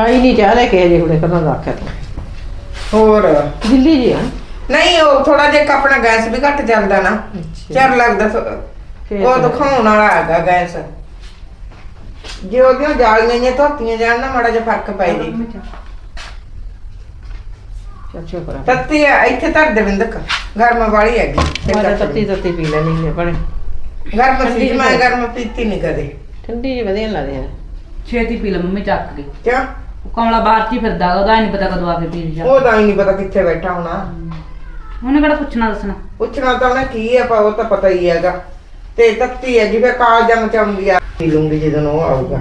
ਖਾਈ ਨਹੀਂ ਚਾਹ ਲੈ ਕੇ ਜੇ ਹੁਣੇ ਕਰਨਾ ਰੱਖਿਆ ਤੂੰ। ਹੋਰ? ਦਿੱਲੀ ਜੀ ਆ। ਨਹੀਂ ਉਹ ਥੋੜਾ ਜਿਹਾ ਆਪਣਾ ਗੈਸ ਵੀ ਘੱਟ ਚੱਲਦਾ ਨਾ। ਚਰ ਲੱਗਦਾ ਫੇਰ। ਉਹ ਤਾਂ- ਦਿਖਾਉਣ ਵਾਲਾ ਹੈਗਾ ਗੈਸ। ਜੇ ਉਹਦੀਆਂ ਜਾਲੀਆਂ ਜਾਂ ਧੋਤੀਆਂ ਜਾਣ ਨਾ ਮਾੜਾ ਜਿਹਾ ਫ਼ਰਕ ਪੈ ਜੇ। ਸ਼ੁਕਰ ਆ। ਤੱਤੀ ਆ, ਇੱਥੇ ਧਰ ਦੇ ਬਿੰਦਕ। ਗਰਮ ਵਾਲੀ ਹੈਗੀ ਤੇ ਮੈਂ ਤਾਂ ਤੱਤੀ ਤੱਤੀ ਪੀ ਲੈਣੀ ਨੇ ਬਣੇ ਗਰਮ ਸੀ ਮੈਂ ਗਰਮ ਪੀਤੀ ਨਹੀਂ ਕਦੇ। ਠੰਡੀ ਜੀ ਵਧੀਆ ਲੱਗਦੀ ਆ ਛੇਤੀ ਪੀ ਲੈ ਮੰਮੀ ਚੱਕ ਕੇ ਕਿਉਂ? ਉਹ ਕਮਲਾ ਬਾਹਰ ਚ ਹੀ ਫਿਰਦਾ ਉਹਦਾ ਨਹੀਂ ਪਤਾ ਕਦੋਂ ਆ ਕੇ ਪੀ ਜਾ ਉਹ ਤਾਂ ਹੀ ਨਹੀਂ ਪਤਾ ਕਿੱਥੇ ਬੈਠਾ ਹੋਣਾ। ਉਹਨੇ ਕਿਹੜਾ ਪੁੱਛਣਾ ਦੱਸਣਾ? ਪੁੱਛਣਾ ਤਾਂ ਉਹਨੇ ਕੀ ਹੈ ਪਰ ਉਹ ਤਾਂ ਪਤਾ ਹੀ ਹੈਗਾ। ਤੇ ਤੱਤੀ ਹੈ ਜਿਵੇਂ ਕਾਲਜਾ ਮਚਾਉਂਦੀ ਆ। ਪੀ ਲੂੰਗੀ ਜਦੋਂ ਉਹ ਆਊਗਾ।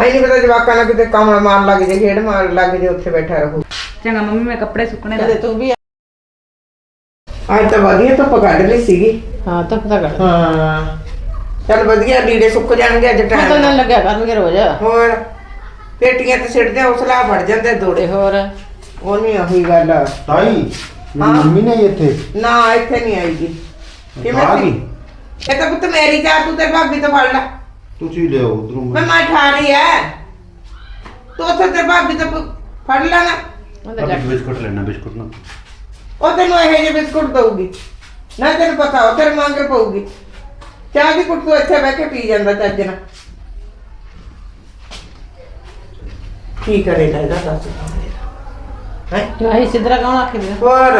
ਆਈ ਨਹੀਂ ਪਤਾ ਜਵਾਕਾਂ ਨਾਲ ਕਿਤੇ ਕਮਲ ਮਾਰ ਲੱਗ ਜੇ ਖੇਡ ਮਾਰ ਲੱਗ ਜੇ ਉੱਥੇ ਬੈਠਾ ਰਹੂ। ਚੰਗਾ ਮੰਮੀ ਮੈਂ ਕੱਪੜੇ ਸੁੱਕਣੇ ਲਾ ਤੂੰ ਵੀ ਅੱਜ ਤਾਂ ਵਧੀਆ ਧੁੱਪ ਕੱਢ ਲਈ ਸੀਗੀ। ਹਾਂ ਤਾਂ ਪਤਾ ਕਰ ਹਾਂ। ਚੱਲ ਵਧੀਆ ਲੀੜੇ ਸੁੱਕ ਜਾਣਗੇ ਅੱਜ ਪਤਾ ਨਾ ਟਾਈਮ ਲੱਗਿਆ ਕਰਨਗੇ ਰੋਜ਼। ਹੋਰ? ਪੇਟੀਆਂ ਤੇ ਸਿੱਟਦੇ ਉਸ ਲਾ ਫੜ ਜਾਂਦੇ ਦੋੜੇ। ਹੋਰ? ਉਹ ਨਹੀਂ ਉਹੀ ਗੱਲ। ਆ। ਤਾਈ ਹਾਂ। ਮੰਮੀ ਨਹੀਂ ਇੱਥੇ? ਨਾ ਇੱਥੇ ਨਹੀਂ ਆਈਗੀ ਕਿਵੇਂ ਆ ਸੀ? ਗਈ ਇਹ ਤਾਂ ਪੁੱਤ ਮੇਰੀ ਚਾਹ ਤੂੰ ਤੇ ਭਾਬੀ ਤੋਂ ਫੜ ਲੈ। ਤੁਸੀਂ ਲਿਓ ਉਧਰੋਂ ਮੈਂ ਮੈਂ। ਠਾ ਰਹੀ ਐ। ਤੂੰ ਉੱਥੇ ਤੇ ਭਾਬੀ ਤੋਂ ਪ- ਫੜ ਲੈਣਾ ਉਹਦਾ ਜਾ ਬਿਸਕੁਟ ਲੈਣਾ ਬਿਸਕੁਟ ਨਾ। ਉਹ ਤੈਨੂੰ ਇਹੋ ਜਿਹੇ ਬਿਸਕੁਟ ਦਊਗੀ। ਨਾ ਤੈਨੂੰ ਪਤਾ ਉਹ ਤੇਰੇ ਮੰਗ ਪਊਗੀ। ਚਾਹ ਦੀ ਕੁੱਟ ਤੂੰ ਇੱਥੇ ਬਹਿ ਕੇ ਪੀ ਜਾਂਦਾ ਚੱਜ ਨਾਲ। ਕੀ ਕਰੇਗਾ ਇਹਦਾ ਦੱਸ ਹੈ? ਆਹੀ ਸਿੱਧਰਾ ਕੌਣ ਆਖੇ ਦੇ ਹੋਰ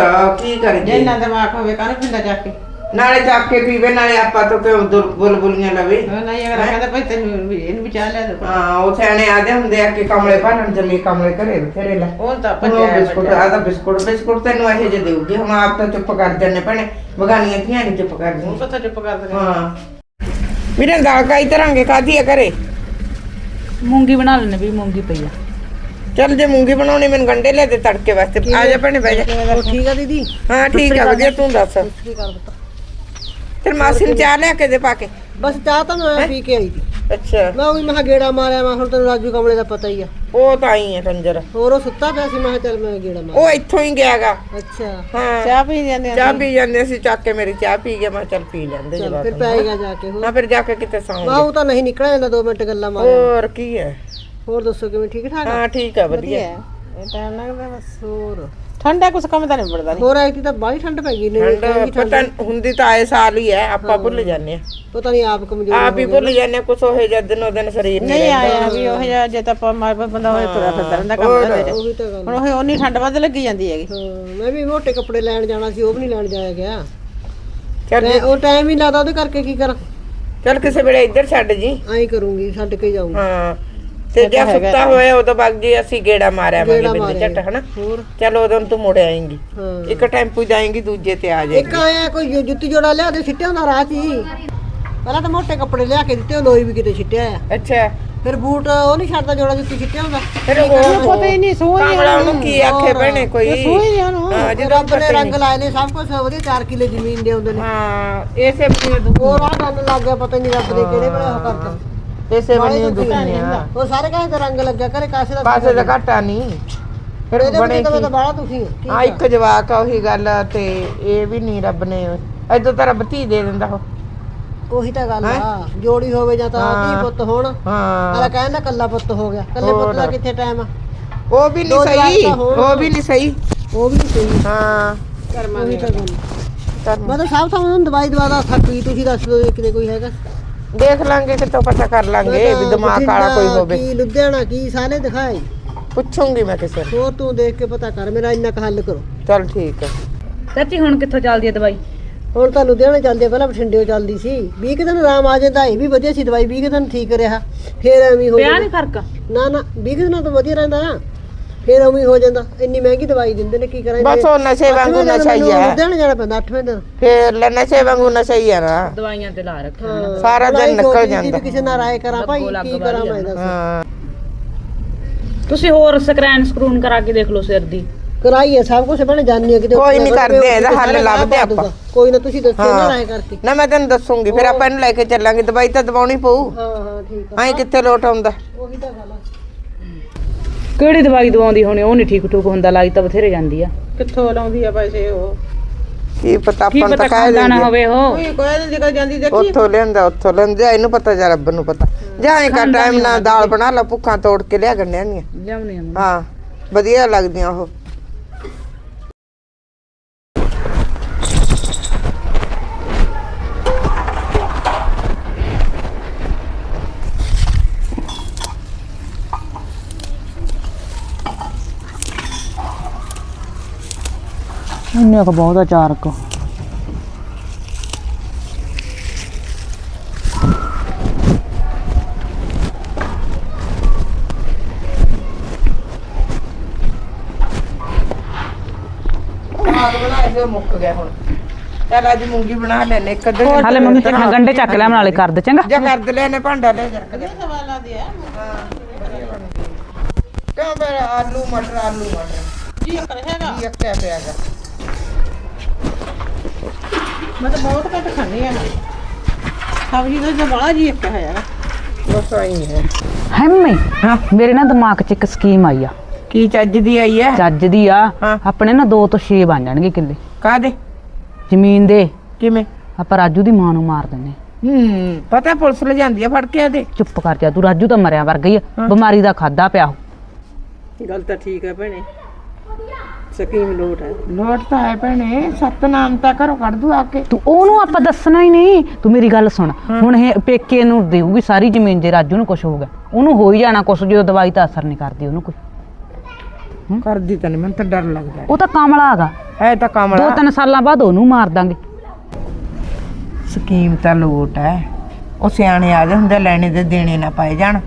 ਕੀ ਕਰੇ ਜੇ ਇੰਨਾ ਦਿਮਾਗ ਹੋਵੇ ਕਾਹਨੂੰ ਪਿੰਦਾ ਜਾ ਕੇ? ਨਾਲੇ ਚੱਕ ਕੇ ਪੀਵੇ ਨਾਲੇ ਆਪਾਂ ਤੋਂ ਕਿਉਂ ਦੁਰ- ਬੁਲਬੁਲੀਆਂ ਲਵੇ? ਉਹ ਨਹੀਂ ਅਗਰ ਕਹਿੰਦਾ ਭਾਈ ਤੈਨੂੰ ਵੀ ਇਹਨੂੰ ਚਾਹ ਲਿਆ ਦੇ। ਹਾਂ ਉਹ ਸਿਆਣੇ ਆਦੇ ਹੁੰਦੇ ਆ ਕਿ ਕਮਲੇ ਭਾਣਨ ਜਮੀ ਕਮਲੇ ਘਰੇ ਬਥੇਰੇ ਲੈ। ਉਹ ਤਾਂ ਹੁਣ ਉਹ ਬਿਸਕੁਟ ਆ ਤਾਂ ਬਿਸਕੁਟ ਬਿਸਕੁਟ ਤੈਨੂੰ ਇਹੋ ਜਿਹੇ ਦੇਊਗੀ। ਹੁਣ ਆਪ ਤਾਂ ਚੁੱਪ ਕਰ ਜੰਨੇ ਭੈਣੇ। ਬਗਾਨੀਆਂ ਧੀਆਂ ਨਹੀਂ ਚੁੱਪ ਉਹ ਕਰਦੀਆਂ ਪਤਾ ਚੁੱਪ ਕਰ ਦੇ ਹਾਂ। ਵੀਰੇ ਦਾਲ ਕਾਈ ਤਰਾਂਗੇ? ਕਾਦੀ ਆ ਘਰੇ? ਮੂੰਗੀ ਬਣਾ ਲੈਣੇ ਵੀ ਮੂੰਗੀ ਪਈ ਆ। ਚੱਲ ਜੇ ਮੂੰਗੀ ਬਣਾਉਣੀ ਮੈਨੂੰ ਗੰਡੇ ਲੈ ਦੇ ਤੜਕੇ ਵਾਸਤੇ। ਆ ਜਾ ਭੈਣੇ ਬਹਿ ਜਾ। ਠੀਕ ਆ ਦੀਦੀ। ਹਾਂ ਠੀਕ ਆ ਵਧੀਆ ਤੂੰ ਦੱਸ। ਫਿਰ ਮਾਸੀ ਨੂੰ ਚਾਹ ਲਿਆ ਕੇ ਦੇ ਪਾ ਕੇ। ਬਸ ਚਾਹ ਤਾਂ ਮੈਂ ਪੀ ਕੇ ਆਈ ਸੀ। ਅੱਛਾ। ਮੈਂ ਵੀ ਮਹਾ ਗੇੜਾ ਮਾਰਿਆ ਮੈਂ ਹੁਣ ਤੈਨੂੰ ਰਾਜੂ ਕਮਲੇ ਦਾ ਪਤਾ ਹੀ ਆ। ਉਹ ਤਾਂ ਆਈ ਹੈ ਕੰਜਰ। ਹੋਰ ਉਹ ਸੁੱਤਾ ਪਿਆ ਸੀ ਮੈਂ ਕਿਹਾ ਚੱਲ ਮੈਂ ਗੇੜਾ ਮਾਰ। ਉਹ ਇੱਥੋਂ ਹੀ ਗਿਆਗਾ ਅੱਛਾ। ਹਾਂ। ਚਾਹ ਪੀ ਜਾਂਦੇ ਚਾਹ ਪੀ ਜਾਂਦੇ ਸੀ ਚੱਕ ਕੇ ਮੇਰੀ ਚਾਹ ਪੀ ਗਿਆ ਮੈਂ ਕਿਹਾ ਚੱਲ ਪੀ ਲੈਂਦੇ ਜਵਾਕ ਫਿਰ ਪੈਗਾ ਜਾ ਕੇ ਹੋਰ। ਨਾ ਫਿਰ ਜਾ ਕੇ ਕਿਤੇ ਮੈਂ ਸੌਂਗੇ ਉਹ ਤਾਂ ਨਹੀਂ ਨਿਕਲਿਆ ਜਾਂਦਾ 2 ਮਿੰਟ ਗੱਲਾਂ ਮਾਰ ਹੋਰ ਕੀ ਹੈ? ਹੋਰ ਦੱਸੋ ਕਿਵੇਂ ਠੀਕ ਠਾਕ? ਹਾਂ ਠੀਕ ਆ ਵਧੀਆ। ਇਹ ਟਾਈਮ ਲੱਗਦਾ ਬਸ ਹੋਰ। ਠੰਡਾ ਕੁਛ ਕੰਮ ਤਾਂ ਨਹੀਂ ਪੜਦਾ ਨਹੀਂ ਹੋਰ ਆਈ ਤਾਂ ਬਾਹਲੀ ਠੰਡ ਪੈ ਗਈ ਨੇ ਠੰਡ ਪਤਾ ਹੁੰਦੀ ਤਾਂ ਆਏ ਸਾਲ ਹੀ ਹੈ ਆਪਾਂ ਭੁੱਲ ਜਾਂਦੇ ਆ ਪਤਾ ਨਹੀਂ ਆਪ ਕਮਜ਼ੋਰ ਆਪ ਹੀ ਭੁੱਲ ਜਾਂਦੇ। ਆ ਕੁਛ ਹੋਏ ਜਦ ਦਿਨੋਂ ਦਿਨ ਸਰੀਰ ਨਹੀਂ ਨਹੀਂ ਆਇਆ ਵੀ ਉਹ ਜਿਹਾ ਜੇ ਤਾਂ ਆਪਾਂ ਮਾਰ ਬੰਦਾ ਹੋਏ ਤੁਰਿਆ ਫਿਰਦਾ ਰਹਿੰਦਾ ਕੰਮ। ਕਰਦੇ ਉਹੀ ਤਾਂ ਗੱਲ ਹੁਣ ਉਹ ਉਨੀ ਠੰਡ ਵੱਧ ਲੱਗੀ ਜਾਂਦੀ ਹੈਗੀ। ਹਾਂ ਮੈਂ ਵੀ ਮੋਟੇ ਕੱਪੜੇ ਲੈਣ ਜਾਣਾ ਸੀ ਉਹ ਵੀ ਨਹੀਂ ਲੈਣ ਜਾਇਆ ਗਿਆ। ਚੱਲ ਤੇ ਉਹ ਟਾਈਮ ਹੀ ਲਾਦਾ ਉਹਦੇ ਕਰਕੇ ਕੀ ਕਰਾਂ? ਚੱਲ ਕਿਸੇ ਵੇਲੇ ਇੱਧਰ ਛੱਡ ਜੀ। ਐਂ ਕਰੂੰਗੀ ਛੱਡ ਕੇ ਜਾਊਂਗੀ। ਹਾਂ। ਤੇ ਜੇ ਸੁੱਤਾ ਹੋਇਆ ਉਦੋਂ ਬਾਅਦ ਜੀ ਅਸੀਂ ਗੇੜਾ ਮਾਰਿਆ ਮਾਂਗੇ ਬਿੰਦ ਝੱਟ ਹਨਾ? ਹੋਰ? ਚਲ ਉਦੋਂ ਤੂੰ ਮੁੜ ਆਏਂਗੀ। ਇੱਕ ਟੈਂਪੂ ਜਾਏਂਗੀ ਦੂਜੇ ਤੇ ਆ ਇੱਕ ਜਾਏਂਗੀ ਆਇਆ ਕੋਈ ਜੁੱਤੀ ਜੋੜਾ ਲਿਆ ਦੇ ਸਿੱਟਿਆ ਹੁੰਦਾ ਰਾਹ 'ਚ ਹੀ। ਪਹਿਲਾਂ ਤਾਂ ਮੋਟੇ ਕੱਪੜੇ ਲਿਆ ਕੇ ਦਿੱਤੇ ਉਹ ਲੋਈ ਵੀ ਕਿਤੇ ਸਿੱਟਿਆ ਆ। ਅੱਛਾ। ਫਿਰ ਬੂਟ ਉਹ ਨਹੀਂ ਛੱਡਦਾ ਜੋੜਾ ਜੁੱਤੀ ਸਿੱਟਿਆ ਹੁੰਦਾ। ਫਿਰ ਉਹ ਪਤਾ ਹੀ ਨਹੀਂ ਸੂਈ ਕਾਮਲਾ ਉਹਨੂੰ ਕੀ ਆਖੇ ਭੈਣੇ ਕੋਈ? ਸੂਈ ਨਹੀਂ ਉਹਨੂੰ ਹਾਂ ਜੇ ਜਦੋਂ ਰੱਬ ਨੇ ਰੰਗ ਲਾਏ ਨੇ ਸਭ ਕੁਝ ਵਧੀਆ 4 ਕਿੱਲੇ ਜ਼ਮੀਨ ਦੇ ਆਉਂਦੇ ਨੇ। ਹਾਂ ਇਸੇ ਬਣੀ ਹੋਰ ਆ ਗੱਲ ਲੱਗ ਗਿਆ ਪਤਾ ਨਹੀਂ ਰੱਬ ਨੇ ਕਿਹੜੇ ਵੇਲੇ ਉਹ ਕਰਤਾ। ਇਸੇ ਬਣੀ ਬਾਹਲੇ ਦੁੱਖ ਨਹੀਂ ਆ। ਉਹ ਸਾਰੇ ਕਹਿੰਦੇ ਤਾਂ ਰੰਗ ਲੱਗਿਆ ਕਰੇ ਕਾਸੇ ਦਾ ਪਾਸੇ ਦਾ ਘਾਟਾ ਨਹੀਂ। ਫਿਰ ਬਣੇ ਤਾਂ ਕੀ? ਤਾਂ ਬਾਹਲਾ ਦੁਖੀ ਹਾਂ ਇੱਕ ਜਵਾਕ ਆ ਉਹੀ ਗੱਲ ਤੇ ਇਹ ਵੀ ਨਹੀਂ ਰੱਬ ਨੇ ਐਦੋਂ ਤਾਂ ਰੱਬ ਧੀ ਦੇ ਦਿੰਦਾ ਉਹ। ਉਹੀ ਤਾਂ ਗੱਲ ਆ। ਜੋੜੀ ਹੋਵੇ ਜਾਂ ਤਾਂ। ਧੀ ਪੁੱਤ ਹੋਣ ਹਾਂ। ਅਲਾ ਕਹਿੰਦਾ ਕੱਲਾ ਪੁੱਤ ਹੋ ਗਿਆ। ਕੱਲੇ ਪੁੱਤ ਦਾ ਕਿੱਥੇ ਟਾਈਮ ਆ? ਉਹ ਵੀ ਨਹੀਂ ਦੋ ਸਹੀ। ਤਾਂ। ਉਹ ਵੀ ਨਹੀਂ ਸਹੀ। ਉਹ ਵੀ ਸਹੀ। ਹਾਂ। ਉਹੀ ਤਾਂ ਗੱਲ ਕਰਮ। ਮੈਂ ਤਾਂ ਸਭ ਤੋਂ ਦਵਾਈ ਦਵਾ ਦਾ ਥੱਕ ਗਈ ਤੁਸੀਂ ਦੱਸ ਦਿਓ ਕਿਤੇ ਕੋਈ ਹੈਗਾ। ਦੇਖ ਲਾਂਗੇ ਕਿਤੋਂ ਪਤਾ ਕਰ ਲਾਂਗੇ ਵੀ ਦਿਮਾਗ ਵਾਲਾ ਕੋਈ ਹੋਵੇ। ਕੀ ਲੁਧਿਆਣਾ ਕੀ ਸਾਰੇ ਦਿਖਾਏ। ਪੁੱਛੂੰਗੀ ਮੈਂ ਕਿਸੇ ਨੂੰ। ਹੋਰ ਤੂੰ ਦੇਖ ਕੇ ਪਤਾ ਕਰ ਮੇਰਾ ਇੰਨਾ ਕੁ ਹੱਲ ਕਰੋ। ਚਲ ਠੀਕ ਹੈ ਚਾਚੀ ਹੁਣ ਕਿੱਥੋਂ ਚੱਲਦੀ ਹੈ ਦਵਾਈ? ਹੁਣ ਤਾਂ ਲੁਧਿਆਣਾ ਚੱਲਦੇ ਪਹਿਲਾਂ ਬਠਿੰਡੇ ਚੱਲਦੀ ਸੀ। 20 ਕੁ ਦਿਨ ਆਰਾਮ ਆ ਜਾਂਦਾ ਇਹ ਵੀ ਵਧੀਆ ਸੀ ਦਵਾਈ 20 ਕੁ ਦਿਨ ਠੀਕ ਰਿਹਾ। ਫੇਰ ਐਵੇਂ ਹੋ ਪਿਆ ਜਾਂਦਾ। ਨਹੀਂ ਫ਼ਰਕ? ਨਾ ਨਾ 20 ਕੁ ਦਿਨਾਂ ਤੋਂ ਵਧੀਆ ਰਹਿੰਦਾ। ਫੇਰ ਐਵੇਂ ਹੋ ਜਾਂਦਾ। ਇੰਨੀ ਮਹਿੰਗੀ ਦਵਾਈ ਦਿੰਦੇ ਨੇ ਕੀ ਕਰਾਂ ਬਸ ਉਹ ਨਸ਼ੇ ਵਾਂਗੂ ਨਸ਼ਾ ਹੀ ਹੈ ਲੁਧਿਆਣਾ ਜਾਣਾ ਪੈਂਦਾ 8ਵੇਂ ਦਿਨ। ਫੇਰ ਲੈ ਨਸ਼ੇ ਵਾਂਗੂ ਨਸ਼ਾ ਹੀ ਹੈ ਨਾ। ਦਵਾਈਆਂ ਤੇ ਲਾ ਰੱਖਿਆ ਹਾਂ, ਸਾਰਾ ਦਿਨ ਨਿਕਲ ਜਾਂਦਾ। ਕਿਸੇ ਨਾਲ ਰਾਏ ਕਰਾਂ ਭਾਈ ਕੀ ਕਰਾਂ ਮੈਂ ਦੱਸ। ਹਾਂ। ਤੁਸੀਂ ਹੋਰ ਸਕਰੈਨ ਸਕਰੂਨ ਕਰਾ ਕੇ ਦੇਖ ਲਓ ਸਿਰ ਦੀ। ਕਰਾਈ ਹੈ ਸਭ ਕੁਝ ਬਣ ਜਾਣੀ ਹੈ ਕਿਤੇ ਕੋਈ ਨੀ ਉੱਠਣਾ ਕਰਦੇ, ਇਹਦਾ ਹੱਲ ਲੱਭਦੇ ਆਪਾਂ। ਕੋਈ ਨਾ ਤੁਸੀਂ ਦੱਸੋ ਨਾ ਹਾਂ। ਰਾਏ ਕਰਕੇ। ਨਾ ਮੈਂ ਤੈਨੂੰ ਦੱਸੂਗੀ ਫਿਰ ਆਪਾਂ ਇਹਨੂੰ ਲੈ ਕੇ ਚੱਲਾਂਗੇ ਦਵਾਈ ਤਾਂ ਦਵਾਉਣੀ ਪਊ। ਹਾਂ ਹਾਂ ਠੀਕ ਆ। ਐਂ ਕਿੱਥੇ ਲੋਟ ਆਉਂਦਾ। ਉਹੀ ਤਾਂ ਗੱਲ ਆ। ਕਿਹੜੀ ਦਵਾਈ ਦਵਾਉਂਦੀ ਹੋਣੀ ਉਹ ਨਹੀਂ ਠੀਕ ਠੂਕ ਹੁੰਦਾ ਲਾਈ ਤਾਂ ਬਥੇਰੇ ਜਾਂਦੀ ਆ। ਕਿੱਥੋਂ ਲਾਉਂਦੀ ਆ ਪੈਸੇ ਉਹ? ਕੀ ਪਤਾ ਕੀ ਆਪਾਂ ਪਤਾ ਤਾਂ ਕਹਿ ਖਾਂਦਾ ਨਾ ਦਿੰਦੇ ਹੋਵੇ ਉਹ। ਕੋਈ ਕੋਈ ਨਹੀਂ ਨਿਕਲ ਜਾਂਦੀ ਦੇਖੀ। ਉੱਥੋਂ ਲਿਆਂਦਾ ਉੱਥੋਂ ਲਿਆਂਦਾ ਇਹਨੂੰ ਪਤਾ ਜਾਂ ਰੱਬ ਨੂੰ ਪਤਾ। ਜਾਂ ਇੱਕ ਟਾਈਮ ਨਾਲ ਦਾਲ ਬਣਾ ਲਾ ਭੁੱਖਾਂ ਤੋੜ ਕੇ ਲਿਆ ਗੰਨਿਆਂ ਦੀਆਂ ਲਿਆਉਣੀ ਆ। ਹਾਂ ਵਧੀਆ ਲੱਗਦੀਆਂ ਉਹ। ਇੰਨੇ ਕੁ ਬਹੁਤ ਆ ਚਾਰ ਕੁ। ਮੁੱਕ ਗਿਆ ਹੁਣ ਚੱਲ ਅੱਜ ਮੂੰਗੀ ਬਣਾ ਲੈਨੇ ਇੱਕ ਅੱਧੇ ਹਾਲੇ ਮੰਮੀ ਹਾਂ ਗੰਡੇ ਚੱਕ ਲਿਆ ਨਾਲੇ ਕਰ ਦੇ ਚੰਗਾ। ਜਾਂ ਕਰ ਦੇ ਲੈਨੇ ਭਾਂਡਾ ਲੈ ਜਾ ਕੇ। ਸਵਾਲਾਂ ਦੀ ਹੈ। ਕਿਉਂ ਫਿਰ ਆਲੂ ਮਟਰ ਆਲੂ ਮਟਰ? ਜੀ ਕਰ ਹੈਗਾ। ਕੀ ਅੱਕਿਆ ਪਿਆਗਾ ਮੈਂ ਤਾਂ ਬਹੁਤ ਘੱਟ ਖਾਂਦੀ ਆ। ਸਬਜ਼ੀ ਦਾ ਜਵਾਲਾ ਜੀ ਇੱਕ ਹੈ ਯਾਰ। ਬਸ ਆਈ ਹੈ। ਹੈ। ਮੰਮੀ ਮੇਰੇ ਨਾ ਦਿਮਾਗ 'ਚ ਇੱਕ ਸਕੀਮ ਆਈ ਆ। ਕੀ ਚੱਜ ਦੀ ਆਈ ਹੈ? ਚੱਜ ਦੀ ਆ। ਹਾਂ। ਆਪਣੇ ਨਾ 2 ਤੋਂ 6 ਬਣ ਜਾਣਗੇ ਕਿੱਲੇ। ਕਾਦੇ ਜ਼ਮੀਨ ਦੇ। ਕਿਵੇਂ? ਆਪਾਂ ਰਾਜੂ ਦੀ ਮਾਂ ਨੂੰ ਮਾਰ ਦਿੰਨੇ ਹੂੰ। ਪਤਾ ਪੁਲਿਸ ਲੈ ਜਾਂਦੀ ਆ ਫੜ ਕੇ ਆਦੇ ਚੁੱਪ ਕਰ ਜਾ ਤੂੰ ਰਾਜੂ ਤਾਂ ਮਰਿਆ ਵਰਗਾ ਹੀ ਆ। ਬਿਮਾਰੀ ਦਾ ਖਾਦਾ ਪਿਆ ਉਹ। ਗੱਲ ਤਾਂ ਠੀਕ ਹੈ ਭੈਣੇ। ਸਕੀਮ ਲੋਟ ਹੈ। ਲੋਟ ਤਾਂ ਹੈ ਭੈਣੇ ਸਤਨਾਮ ਤਾਂ ਘਰੋਂ ਕੱਢ ਦੂ ਆ ਕੇ। ਤੂੰ ਉਹਨੂੰ ਆਪਾਂ ਦੱਸਣਾ ਹੀ ਨਹੀਂ। ਤੂੰ ਮੇਰੀ ਗੱਲ ਸੁਣ। ਹੁਣ ਇਹ ਪੇਕੇ ਨੂੰ ਦੇਊਗੀ ਸਾਰੀ ਜ਼ਮੀਨ ਜੇ ਰਾਜੂ ਨੂੰ ਕੁਝ ਹੋਊਗਾ। ਉਹਨੂੰ ਹੋ ਹੀ ਜਾਣਾ ਕੁਝ ਜਦੋਂ ਦਵਾਈ ਤਾਂ ਅਸਰ ਨਹੀਂ ਕਰਦੀ ਉਹਨੂੰ ਕੋਈ। ਕਰਦੀ ਤਾਂ ਨਹੀਂ ਮੈਨੂੰ ਤਾਂ ਡਰ ਲੱਗਦਾ ਉਹ ਤਾਂ ਕਾਮਲਾ ਹੈਗਾ। ਹੈ ਤਾਂ ਦੋ ਕਮਲਾ ਤਿੰਨ ਸਾਲਾਂ ਬਾਅਦ ਉਹਨੂੰ ਮਾਰ ਦਾਂਗੇ। ਸਕੀਮ ਤਾਂ ਲੋਟ ਹੈ। ਉਹ ਸਿਆਣੇ ਆ ਜਾਂਦੇ ਹੁੰਦੇ ਲੈਣੇ ਦੇ ਦੇਣੇ ਨਾ ਪਾਏ ਜਾਣ।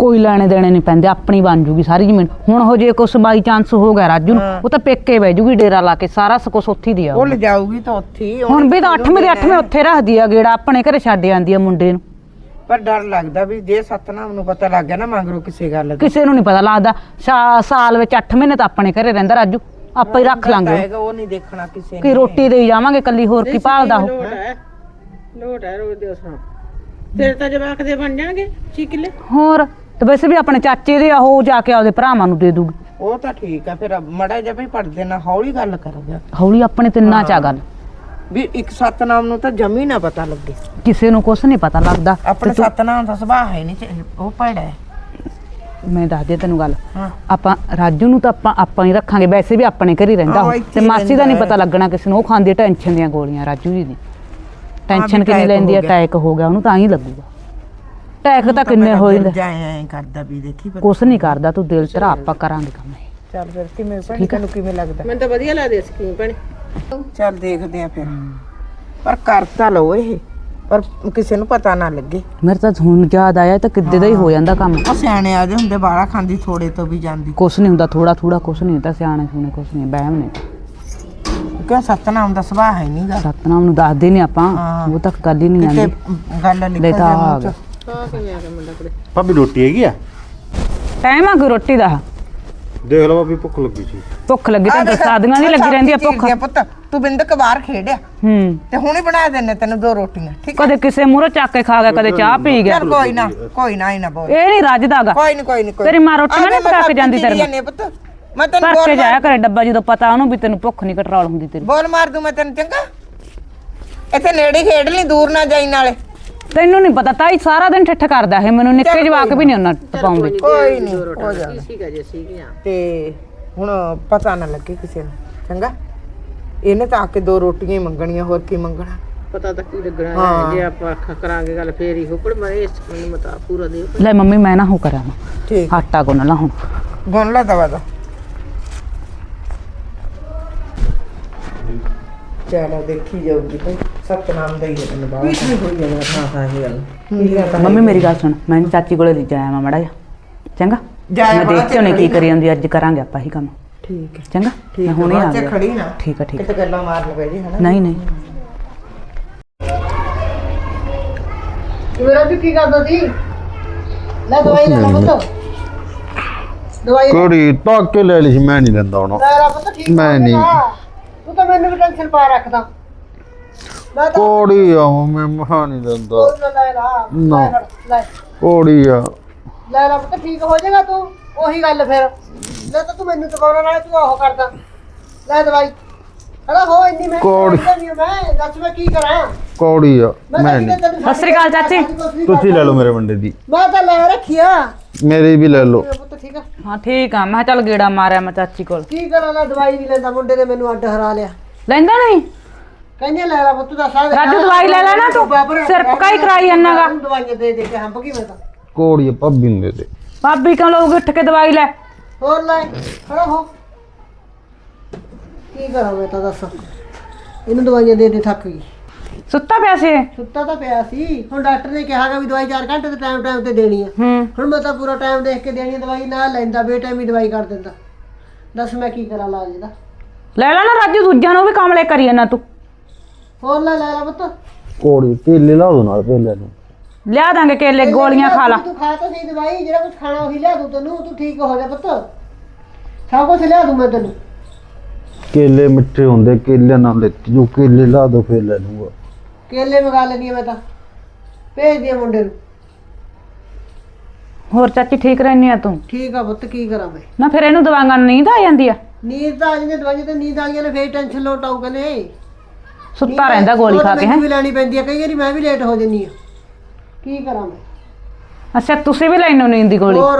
ਕੋਈ ਲੈਣੇ ਦੇਣੇ ਨਹੀਂ ਪੈਂਦੇ ਆਪਣੀ ਬਣ ਜੂਗੀ ਸਾਰੀ ਜ਼ਮੀਨ। ਹੁਣ ਹੋ ਜੇ ਕੁਛ ਬਾਈ ਚਾਂਸ ਹੋ ਗਿਆ ਰਾਜੂ ਨੂੰ ਉਹ ਤਾਂ ਪੇਕੇ ਬਹਿ ਜੂਗੀ ਡੇਰਾ ਲਾ ਕੇ ਸਾਰਾ ਕੁਛ ਉੱਥੇ ਹੀ ਦਿਆ ਉਹ ਲਿਜਾਊਗੀ ਤਾਂ ਉੱਥੇ ਹੀ ਹੁਣ ਵੀ ਤਾਂ 8ਵੇਂ ਦੇ 8ਵੇਂ ਉੱਥੇ ਰੱਖਦੀ ਆ ਗੇੜਾ ਆਪਣੇ ਘਰੇ ਛੱਡ ਜਾਂਦੀ ਆ ਮੁੰਡੇ ਨੂੰ। ਪਰ ਡਰ ਲੱਗਦਾ ਵੀ ਜੇ ਸਤਨਾਮ ਨੂੰ ਪਤਾ ਲੱਗ ਗਿਆ ਨਾ ਮੰਗਰੋ ਕਿਸੇ ਗੱਲ ਦਾ। ਕਿਸੇ ਨੂੰ ਨਹੀਂ ਪਤਾ ਲੱਗਦਾ। ਸਾ- ਸਾਲ ਵਿੱਚ 8 ਮਹੀਨੇ ਤਾਂ ਆਪਣੇ ਘਰੇ ਰਹਿੰਦਾ ਰਾਜੂ। ਆਪਾਂ ਹੀ ਰੱਖ ਲਾਂਗੇ। ਹੈਗਾ ਉਹ ਨਹੀਂ ਦੇਖਣਾ ਕਿਸੇ ਨੇ। ਕਿ ਰੋਟੀ ਦੇਈ ਜਾਵਾਂਗੇ ਕੱਲੀ ਹੋਰ ਕੀ ਭਾਲਦਾ ਉਹ? ਲੋਟ ਹੈ। ਲੋਟ ਹੈ ਰੋਜ਼ ਦੇ ਉਸਰਾ ਫਿਰ ਤਾਂ ਜਵਾਕ ਦੇ ਬਣ ਜਾਣਗੇ 6 ਕਿੱਲੇ ਹੋਰ? ਤੇ ਵੈਸੇ ਵੀ ਆਪਣੇ ਚਾਚੇ ਦੇ ਆ ਉਹ ਜਾ ਕੇ ਆਪਦੇ ਭਰਾਵਾਂ ਨੂੰ ਦੇ ਦੂਗੀ। ਉਹ ਤਾਂ ਠੀਕ ਆ ਫਿਰ ਮੜਾ ਜਿਹਾ ਵੀ ਪੜਦੇ ਨਾ ਹੌਲੀ ਗੱਲ ਕਰਦਾ ਹੌਲੀ ਆਪਣੇ ਤਿੰਨਾਂ ਚ ਆ ਗੱਲ ਵੀ ਇੱਕ ਸਤਨਾਮ ਨੂੰ ਤਾਂ ਜਮੀ ਨਾ ਪਤਾ ਲੱਗੇ। ਕਿਸੇ ਨੂੰ ਕੁਛ ਨਹੀਂ ਪਤਾ ਲੱਗਦਾ। ਆਪਣੇ ਸਤਨਾਮ ਦਾ ਸੁਭਾਅ ਹੈ ਨਹੀਂ ਉਹ ਪੜਾ ਹੈ। ਮੈਂ ਦੱਸ ਦੇ ਤੈਨੂੰ ਗੱਲ। ਹਾਂ। ਆਪਾਂ ਰਾਜੂ ਨੂੰ ਤਾਂ ਆਪਾਂ ਆਪਾਂ ਹੀ ਰੱਖਾਂਗੇ। ਵੈਸੇ ਵੀ ਆਪਣੇ ਘਰ ਹੀ ਰਹਿੰਦਾ ਹਾਂ, ਉਹ। ਇੱਥੇ ਤੇ ਮਾਸੀ ਦਾ ਨਹੀਂ ਰਹਿੰਦਾ ਪਤਾ ਲੱਗਣਾ ਕਿਸੇ ਨੂੰ। ਉਹ ਖਾਂਦੀ ਟੈਨਸ਼ਨ ਦੀਆਂ ਗੋਲੀਆਂ ਰਾਜੂ ਜੀ ਦੀ। ਟੈਨਸ਼ਨ ਵੀ ਕਿੰਨੀ attack ਲੈਂਦੀ ਆ ਹੋ ਗਿਆ। ਅਟੈਕ ਹੋ ਗਿਆ। ਉਹਨੂੰ ਤਾਂ ਹੀ ਲੱਗੂਗਾ। ਅਟੈਕ ਤਾਂ ਕਿੰਨੇ ਹੋਏ ਨੇ। ਜਾਏ ਐ ਕਰਦਾ ਵੀ ਦੇਖੀ ਪਰ ਕੁਛ ਨਹੀਂ। ਕਰਦਾ ਤੂੰ ਦਿਲ ਤੇਰਾ ਆਪਾਂ ਕਰਾਂਗੇ ਕੰਮ ਇਹ। ਚੱਲ ਫਿਰ ਕਿਵੇਂ ਭੈਣ ਤੈਨੂੰ ਕਿਵੇਂ ਲੱਗਦਾ? ਮੈਨੂੰ ਤਾਂ ਵਧੀਆ ਲੱਗਦੀ ਸਕੀਮ ਭੈਣੇ। ਚੱਲ ਦੇਖਦੇ ਆ ਫਿਰ। ਪਰ ਕਰ ਤਾਂ ਲਓ ਇਹ ਪਰ ਕਿਸੇ ਨੂੰ ਪਤਾ ਨਾ ਲੱਗੇ। ਮੇਰੇ ਤਾਂ ਹੁਣ ਯਾਦ ਆਇਆ ਤਾਂ ਕਿੱਦੇ ਦਾ ਹੀ ਹੋ ਜਾਂਦਾ ਕੰਮ। ਉਹ ਸਿਆਣੇ ਆਦੇ ਹੁੰਦੇ ਬਾਲਾ ਖਾਂਦੀ ਥੋੜੇ ਤੋਂ ਵੀ ਜਾਂਦੀ। ਕੁਛ ਨਹੀਂ ਹੁੰਦਾ ਥੋੜਾ ਥੋੜਾ ਕੁਛ ਨਹੀਂ ਹੁੰਦਾ ਸਿਆਣੇ ਸੁਣੇ ਕੁਛ ਨਹੀਂ ਬਹਿਮ ਨੇ। ਕਿਉਂ? ਸਤਨਾਮ ਦਾ ਸੁਭਾਅ ਹੈ ਨਹੀਂਗਾ ਸਤਨਾਮ ਨੂੰ ਦੱਸਦੇ ਨਹੀਂ ਆਪਾਂ। ਉਹ ਤੱਕ ਗੱਲ ਹੀ ਨਹੀਂ ਕਿਤੇ ਆਉਂਦੀ। ਗੱਲ ਨਿਕਲ ਤਾਂ ਆ ਗਿਆ। ਮੁੰਡਾ ਭਾਬੀ ਰੋਟੀ ਹੈਗੀ ਆ? ਟਾਈਮ ਆ ਕੋਈ ਰੋਟੀ ਦਾ? ਦੇਖ ਲਓ ਭਾਬੀ ਭੁੱਖ ਲੱਗੀ ਸੀ। ਭੁੱਖ ਲੱਗੀ ਤਾਂ ਸਾਦੀਆਂ ਦੀ ਲੱਗੀ ਰਹਿੰਦੀ ਆ ਭੁੱਖ। ਪੁੱਤ ਤੂੰ ਬਿੰਦਕ ਬਾਹਰ ਖੇਡਿਆ। ਹੂੰ। ਤੇ ਹੁਣੇ ਬਣਾ ਦੇਣੇ ਤੈਨੂੰ ਦੋ ਰੋਟੀਆਂ ਠੀਕ ਕਦੇ ਕਿਸੇ ਮੂਹਰੇ ਚੱਕ ਕੇ ਖਾ ਗਿਆ ਕਦੇ ਚਾਹ ਪੀ ਗਿਆ। ਚੱਲ ਕੋਈ ਨਾ ਕੋਈ ਨਾ ਹੀ ਨਾ ਬੋਲ। ਇਹ ਨਹੀਂ ਰੱਜਦਾਗਾ ਕੋਈ ਨਹੀਂ ਕੋਈ ਨਹੀਂ ਕੋਈ ਤੇਰੀ ਮਾਂ ਰੋਟੀਆਂ ਨੀ ਪਕਾ ਕੇ ਜਾਂਦੀ ਤੇਰੇ ਨਾਲ? ਪੁੱਤ। ਮੈਂ ਤੈਨੂੰ ਭਰ ਬੋਲ ਕੇ ਜਾਇਆ ਕਰੇ ਡੱਬਾ ਜਦੋਂ ਪਤਾ ਉਹਨੂੰ ਵੀ ਤੈਨੂੰ ਭੁੱਖ ਨਹੀਂ ਕੰਟਰੋਲ ਹੁੰਦੀ ਤੇਰੀ। ਬੋਲ ਮਾਰ ਦੂੰ ਮੈਂ ਤੈਨੂੰ ਚੰਗਾ? ਇੱਥੇ ਨੇੜੇ ਖੇਡ ਲਈ ਦੂਰ ਨਾ ਜਾਈ ਨਾਲੇ। ਤੈਨੂੰ ਨਹੀਂ ਪਤਾ ਤਾਈ ਸਾਰਾ ਦਿਨ ਠੱਠ ਕਰਦਾ ਇਹ ਮੈਨੂੰ ਨਿੱਕੇ ਜਵਾਕ ਵੀ ਨਹੀਂ ਉਹਨਾਂ ਟਪਾਉਂਦੇ। ਕੋਈ ਨਹੀਂ ਹੋ ਜਾ। ਠੀਕ ਹੈ ਜੀ ਸੀਗੀਆਂ ਤੇ ਹੁਣ ਪਤਾ ਨਾ ਲੱਗੇ ਕਿਸੇ ਨੂੰ ਚੰਗਾ? ਇਹਨੇ ਤਾਂ ਆ ਕੇ ਦੋ ਰੋਟੀਆਂ ਹੀ ਮੰਗਣੀਆਂ ਹੋਰ ਕੀ ਮੰਗਣਾ? ਪਤਾ ਤਾਂ ਕੀ ਲੱਗਣਾ ਹਾਂ। ਹੈ। ਜੇ ਆਪਾਂ ਅੱਖਾਂ ਕਰਾਂਗੇ ਗੱਲ ਫੇਰ ਹੀ ਹੋਪੜ ਮੈਂ ਇਸ ਮੈਨੂੰ ਮਤਾ ਪੂਰਾ ਦੇ ਲੈ ਮੰਮੀ ਮੈਂ ਨਾ ਹੋ ਕਰਾਂ ਠੀਕ। ਆਟਾ ਗੁੰਨ ਲਾ ਹੁਣ। ਗੁੰਨ ਲਾ ਦਵਾ ਦਾ। ਚਲੋ ਦੇਖੀ ਜਾਊਗੀ ਭਾਈ। ਸਤਨਾਮ ਦਾ ਹੀ ਹੈ ਤੈਨੂੰ ਬਾਹਰ ਕੀ ਹੋਈ ਜਾਂਦਾ ਹਾਂ ਹਾਂ ਇਹ ਗੱਲ। ਮੰਮੀ ਮੇਰੀ ਗੱਲ ਸੁਣ। ਮੈਂ ਚਾਚੀ ਕੋਲੇ ਲੈ ਜਾਇਆ ਮੈਂ ਮੜਾ ਜਾ ਚੰਗਾ? ਜਾਇਆ ਮੈਂ ਬਾਅਦ ਦੇਖ ਚ ਕੇ ਉਹਨੇ ਕੀ ਕਰੀ ਜਾਂਦੀ ਅੱਜ ਕਰਾਂਗੇ ਆਪਾਂ ਹੀ ਕੰਮ। ਠੀਕ ਹੈ। ਚੰਗਾ? ਮੈਂ ਹੈ ਹੁਣੇ ਆ ਗਿਆ। ਖੜੀ ਨਾ। ਠੀਕ ਆ ਠੀਕ। ਕਿਤੇ ਗੱਲਾਂ ਮਾਰ ਲਵੇ ਜੀ ਹਨਾ ਨਹੀਂ ਨਹੀਂ। ਮੇਰਾ ਵੀ ਕੀ ਕਰਦਾ ਸੀ? ਲੈ ਦਵਾਈ ਲੈ ਲਾ ਪੁੱਤ। ਦਵਾਈ ਕੋੜੀ ਟੱਕ ਕੇ ਲੈ ਲਈ ਮੈਂ ਨਹੀਂ ਲੈਂਦਾ ਹੁਣ। ਮੈਂ ਹੋ ਨਹੀਂ। ਤੂੰ ਤਾਂ ਮੈਨੂੰ ਵੀ ਟੈਨਸ਼ਨ ਪਾ ਰੱਖਦਾ। ਤਾਂ ਕੋੜੀ ਆ ਮੈਂ ਮਹਾ ਨਹੀਂ ਹੋਰ ਨਾ ਲੈ ਲਾ ਨਾ। ਲੈ ਫੜ, ਲੈ। ਕੋੜੀ ਆ। ਲੈ ਲਾ ਪੁੱਤ ਠੀਕ ਹੋ ਜਾਏਗਾ ਤੂੰ। ਉਹੀ ਗੱਲ ਫਿਰ। ਲੈ ਤਾਂ ਤੂੰ ਮੈਨੂੰ ਤਪਾਉਣ ਨਾਲ ਤੂੰ ਉਹ ਕਰਦਾ। ਲੈ ਦਵਾਈ। ਅਰੇ ਹੋ ਇੰਨੀ ਮੈਂ ਕੋੜ। ਮੈਂ। ਦੱਸ ਮੈਂ ਕੀ ਕਰਾਂ। ਕੌੜੀ ਆ ਮੈਂ ਨਹੀਂ। ਤੈਨੂੰ ਸਤਿ ਸ੍ਰੀ ਅਕਾਲ ਚਾਚੀ। ਤੁਸੀਂ ਲੈ ਲਓ ਮੇਰੇ ਵੰਡੇ ਦੀ। ਮੈਂ ਤਾਂ ਲੈ ਰੱਖਿਆ ਮੇਰੀ ਵੀ ਲੈ ਲਓ। ਪੁੱਤ ਠੀਕ ਆ। ਹਾਂ ਠੀਕ ਆ। ਮੈਂ ਕਿਹਾ ਚੱਲ ਗੇੜਾ ਮਾਰਿਆ ਮੈਂ ਚਾਚੀ ਕੋਲ। ਕੀ ਕਰਾਂ ਨਾ ਦਵਾਈ ਨਹੀਂ ਲੈਂਦਾ। ਮੁੰਡੇ ਨੇ ਮੈਨੂੰ ਅੱਡ ਹਰਾ ਲਿਆ। ਲੈਂਦਾ ਨਹੀਂ? ਕਹਿੰਦੇ ਲੈ ਲੈ ਪੁੱਤ ਦਾ। ਸਾਹ ਰਾਜੂ ਦਵਾਈ ਲੈ ਲੈ ਨਾ ਤੂੰ ਸਿਰ ਪਕਾਈ ਕਰਾਈ ਜਾਂਦਾ ਗਾ। ਦਵਾਈਆਂ ਦੇ ਦੇ ਕੇ ਹੰਪ ਗਈ ਮੈਂ ਤਾਂ। ਕੌੜੀ ਆ ਭਾਬੀ ਨੂੰ ਦੇ ਦੇ। ਭਾਬੀ ਲੋਗ ਉੱਠ ਕੇ ਦਵਾਈ ਲੈ। ਹੋਰ ਲੈ ਖੜਾ ਹੋ। ਕੀ ਕਰਾਂ ਮੈਂ ਤਾਂ ਦੱਸ। ਇਹਨੂੰ ਦਵਾਈਆਂ ਦੇ ਦੇ ਥੱਕ ਗਈ। ਸੁੱਤਾ ਪਿਆ ਸੀ? ਇਹ? ਸੁੱਤਾ ਤਾਂ ਪਿਆ ਸੀ। ਹੁਣ ਡਾਕਟਰ ਨੇ ਕਿਹਾਗਾ ਵੀ ਦਵਾਈ 4 ਘੰਟੇ ਦੇ ਟਾਈਮ ਟਾਈਮ ਤੇ ਦੇਣੀ ਆ। ਹੂੰ। ਹੁਣ ਮੈਂ ਤਾਂ ਪੂਰਾ ਟਾਈਮ ਦੇਖ ਕੇ ਦੇਣੀ ਆ ਦਵਾਈ ਨਾ ਲੈਂਦਾ ਬੇਟਾਈਮ ਹੀ ਦਵਾਈ ਕਰ ਦਿੰਦਾ। ਦੱਸ ਮੈਂ ਕੀ ਕਰਾਂ ਲਾਜ ਦਾ ਲੈ ਲੈ ਨਾ ਰਾਜੂ ਦੂਜਿਆਂ ਨੂੰ ਵੀ ਕਮਲੇ ਕਰੀ ਜਾਂਦਾ ਤੂੰ। ਹੋਰ ਲੈ ਲੈ ਲੈ ਪੁੱਤ। ਕੌੜੀ ਕੇਲੇ ਲਾ ਦੋ ਨਾਲ ਪਹਿਲੇ ਨੂੰ। ਲਿਆ ਦਾਂਗੇ ਕੇਲੇ ਗੋਲੀਆਂ ਖਾ ਲਾ। ਤੂੰ ਖਾ ਤਾਂ ਸਹੀ ਦਵਾਈ ਜਿਹੜਾ ਕੁਝ ਖਾਣਾ ਉਹੀ ਲਿਆ ਦੂੰ ਤੈਨੂੰ ਤੂੰ ਠੀਕ ਹੋ ਜਾ ਪੁੱਤ। ਸਭ ਕੁਝ ਲਿਆ ਦੂੰ ਮੈਂ ਤੈਨੂੰ। ਕੇਲੇ ਮਿੱਠੇ ਹੁੰਦੇ ਕੇਲੇ ਨਾਲ ਲੈਤੀ ਜੋ ਕੇਲੇ ਲਾ ਦੋ ਫਿਰ ਲੈ ਲੂੰਗਾ ਕੇਲੇ ਮੰਗਾ ਲੈਣੀ ਆ ਮੈਂ ਤਾਂ। ਭੇਜ ਦੇ ਮੁੰਡੇ ਨੂੰ। ਹੋਰ ਚਾਚੀ ਠੀਕ ਰਹਿਨੀ ਆ ਤੂੰ? ਠੀਕ ਆ ਪੁੱਤ ਕੀ ਕਰਾਂ ਮੈਂ? ਨਾ ਫਿਰ ਇਹਨੂੰ ਦਵਾਈਆਂ ਨਾਲ ਨੀਂਦ ਆ ਜਾਂਦੀ ਆ? ਨੀਂਦ ਤਾਂ ਆ ਜਾਂਦੀ ਦਵਾਈ ਤੇ ਨੀਂਦ ਆਈਆਂ ਨੇ ਫੇਰ ਟੈਨਸ਼ਨ ਲੋਟ ਆਊ ਕਹਿੰਦੇ। ਸੁੱਤਾ ਰਹਿੰਦਾ ਗੋਲੀ ਖਾ ਕੇ ਹੈ? ਵੀ ਲੈਣੀ ਪੈਂਦੀ ਆ? ਕਈ ਵਾਰੀ ਮੈਂ ਵੀ ਲੇਟ ਹੋ ਜੰਨੀ ਆ। ਕੀ ਕਰਾਂ ਮੈਂ? ਅੱਛਾ ਤੁਸੀਂ ਵੀ ਲੈਨੋ ਨੀਂਦ ਦੀ ਗੋਲੀ? ਹੋਰ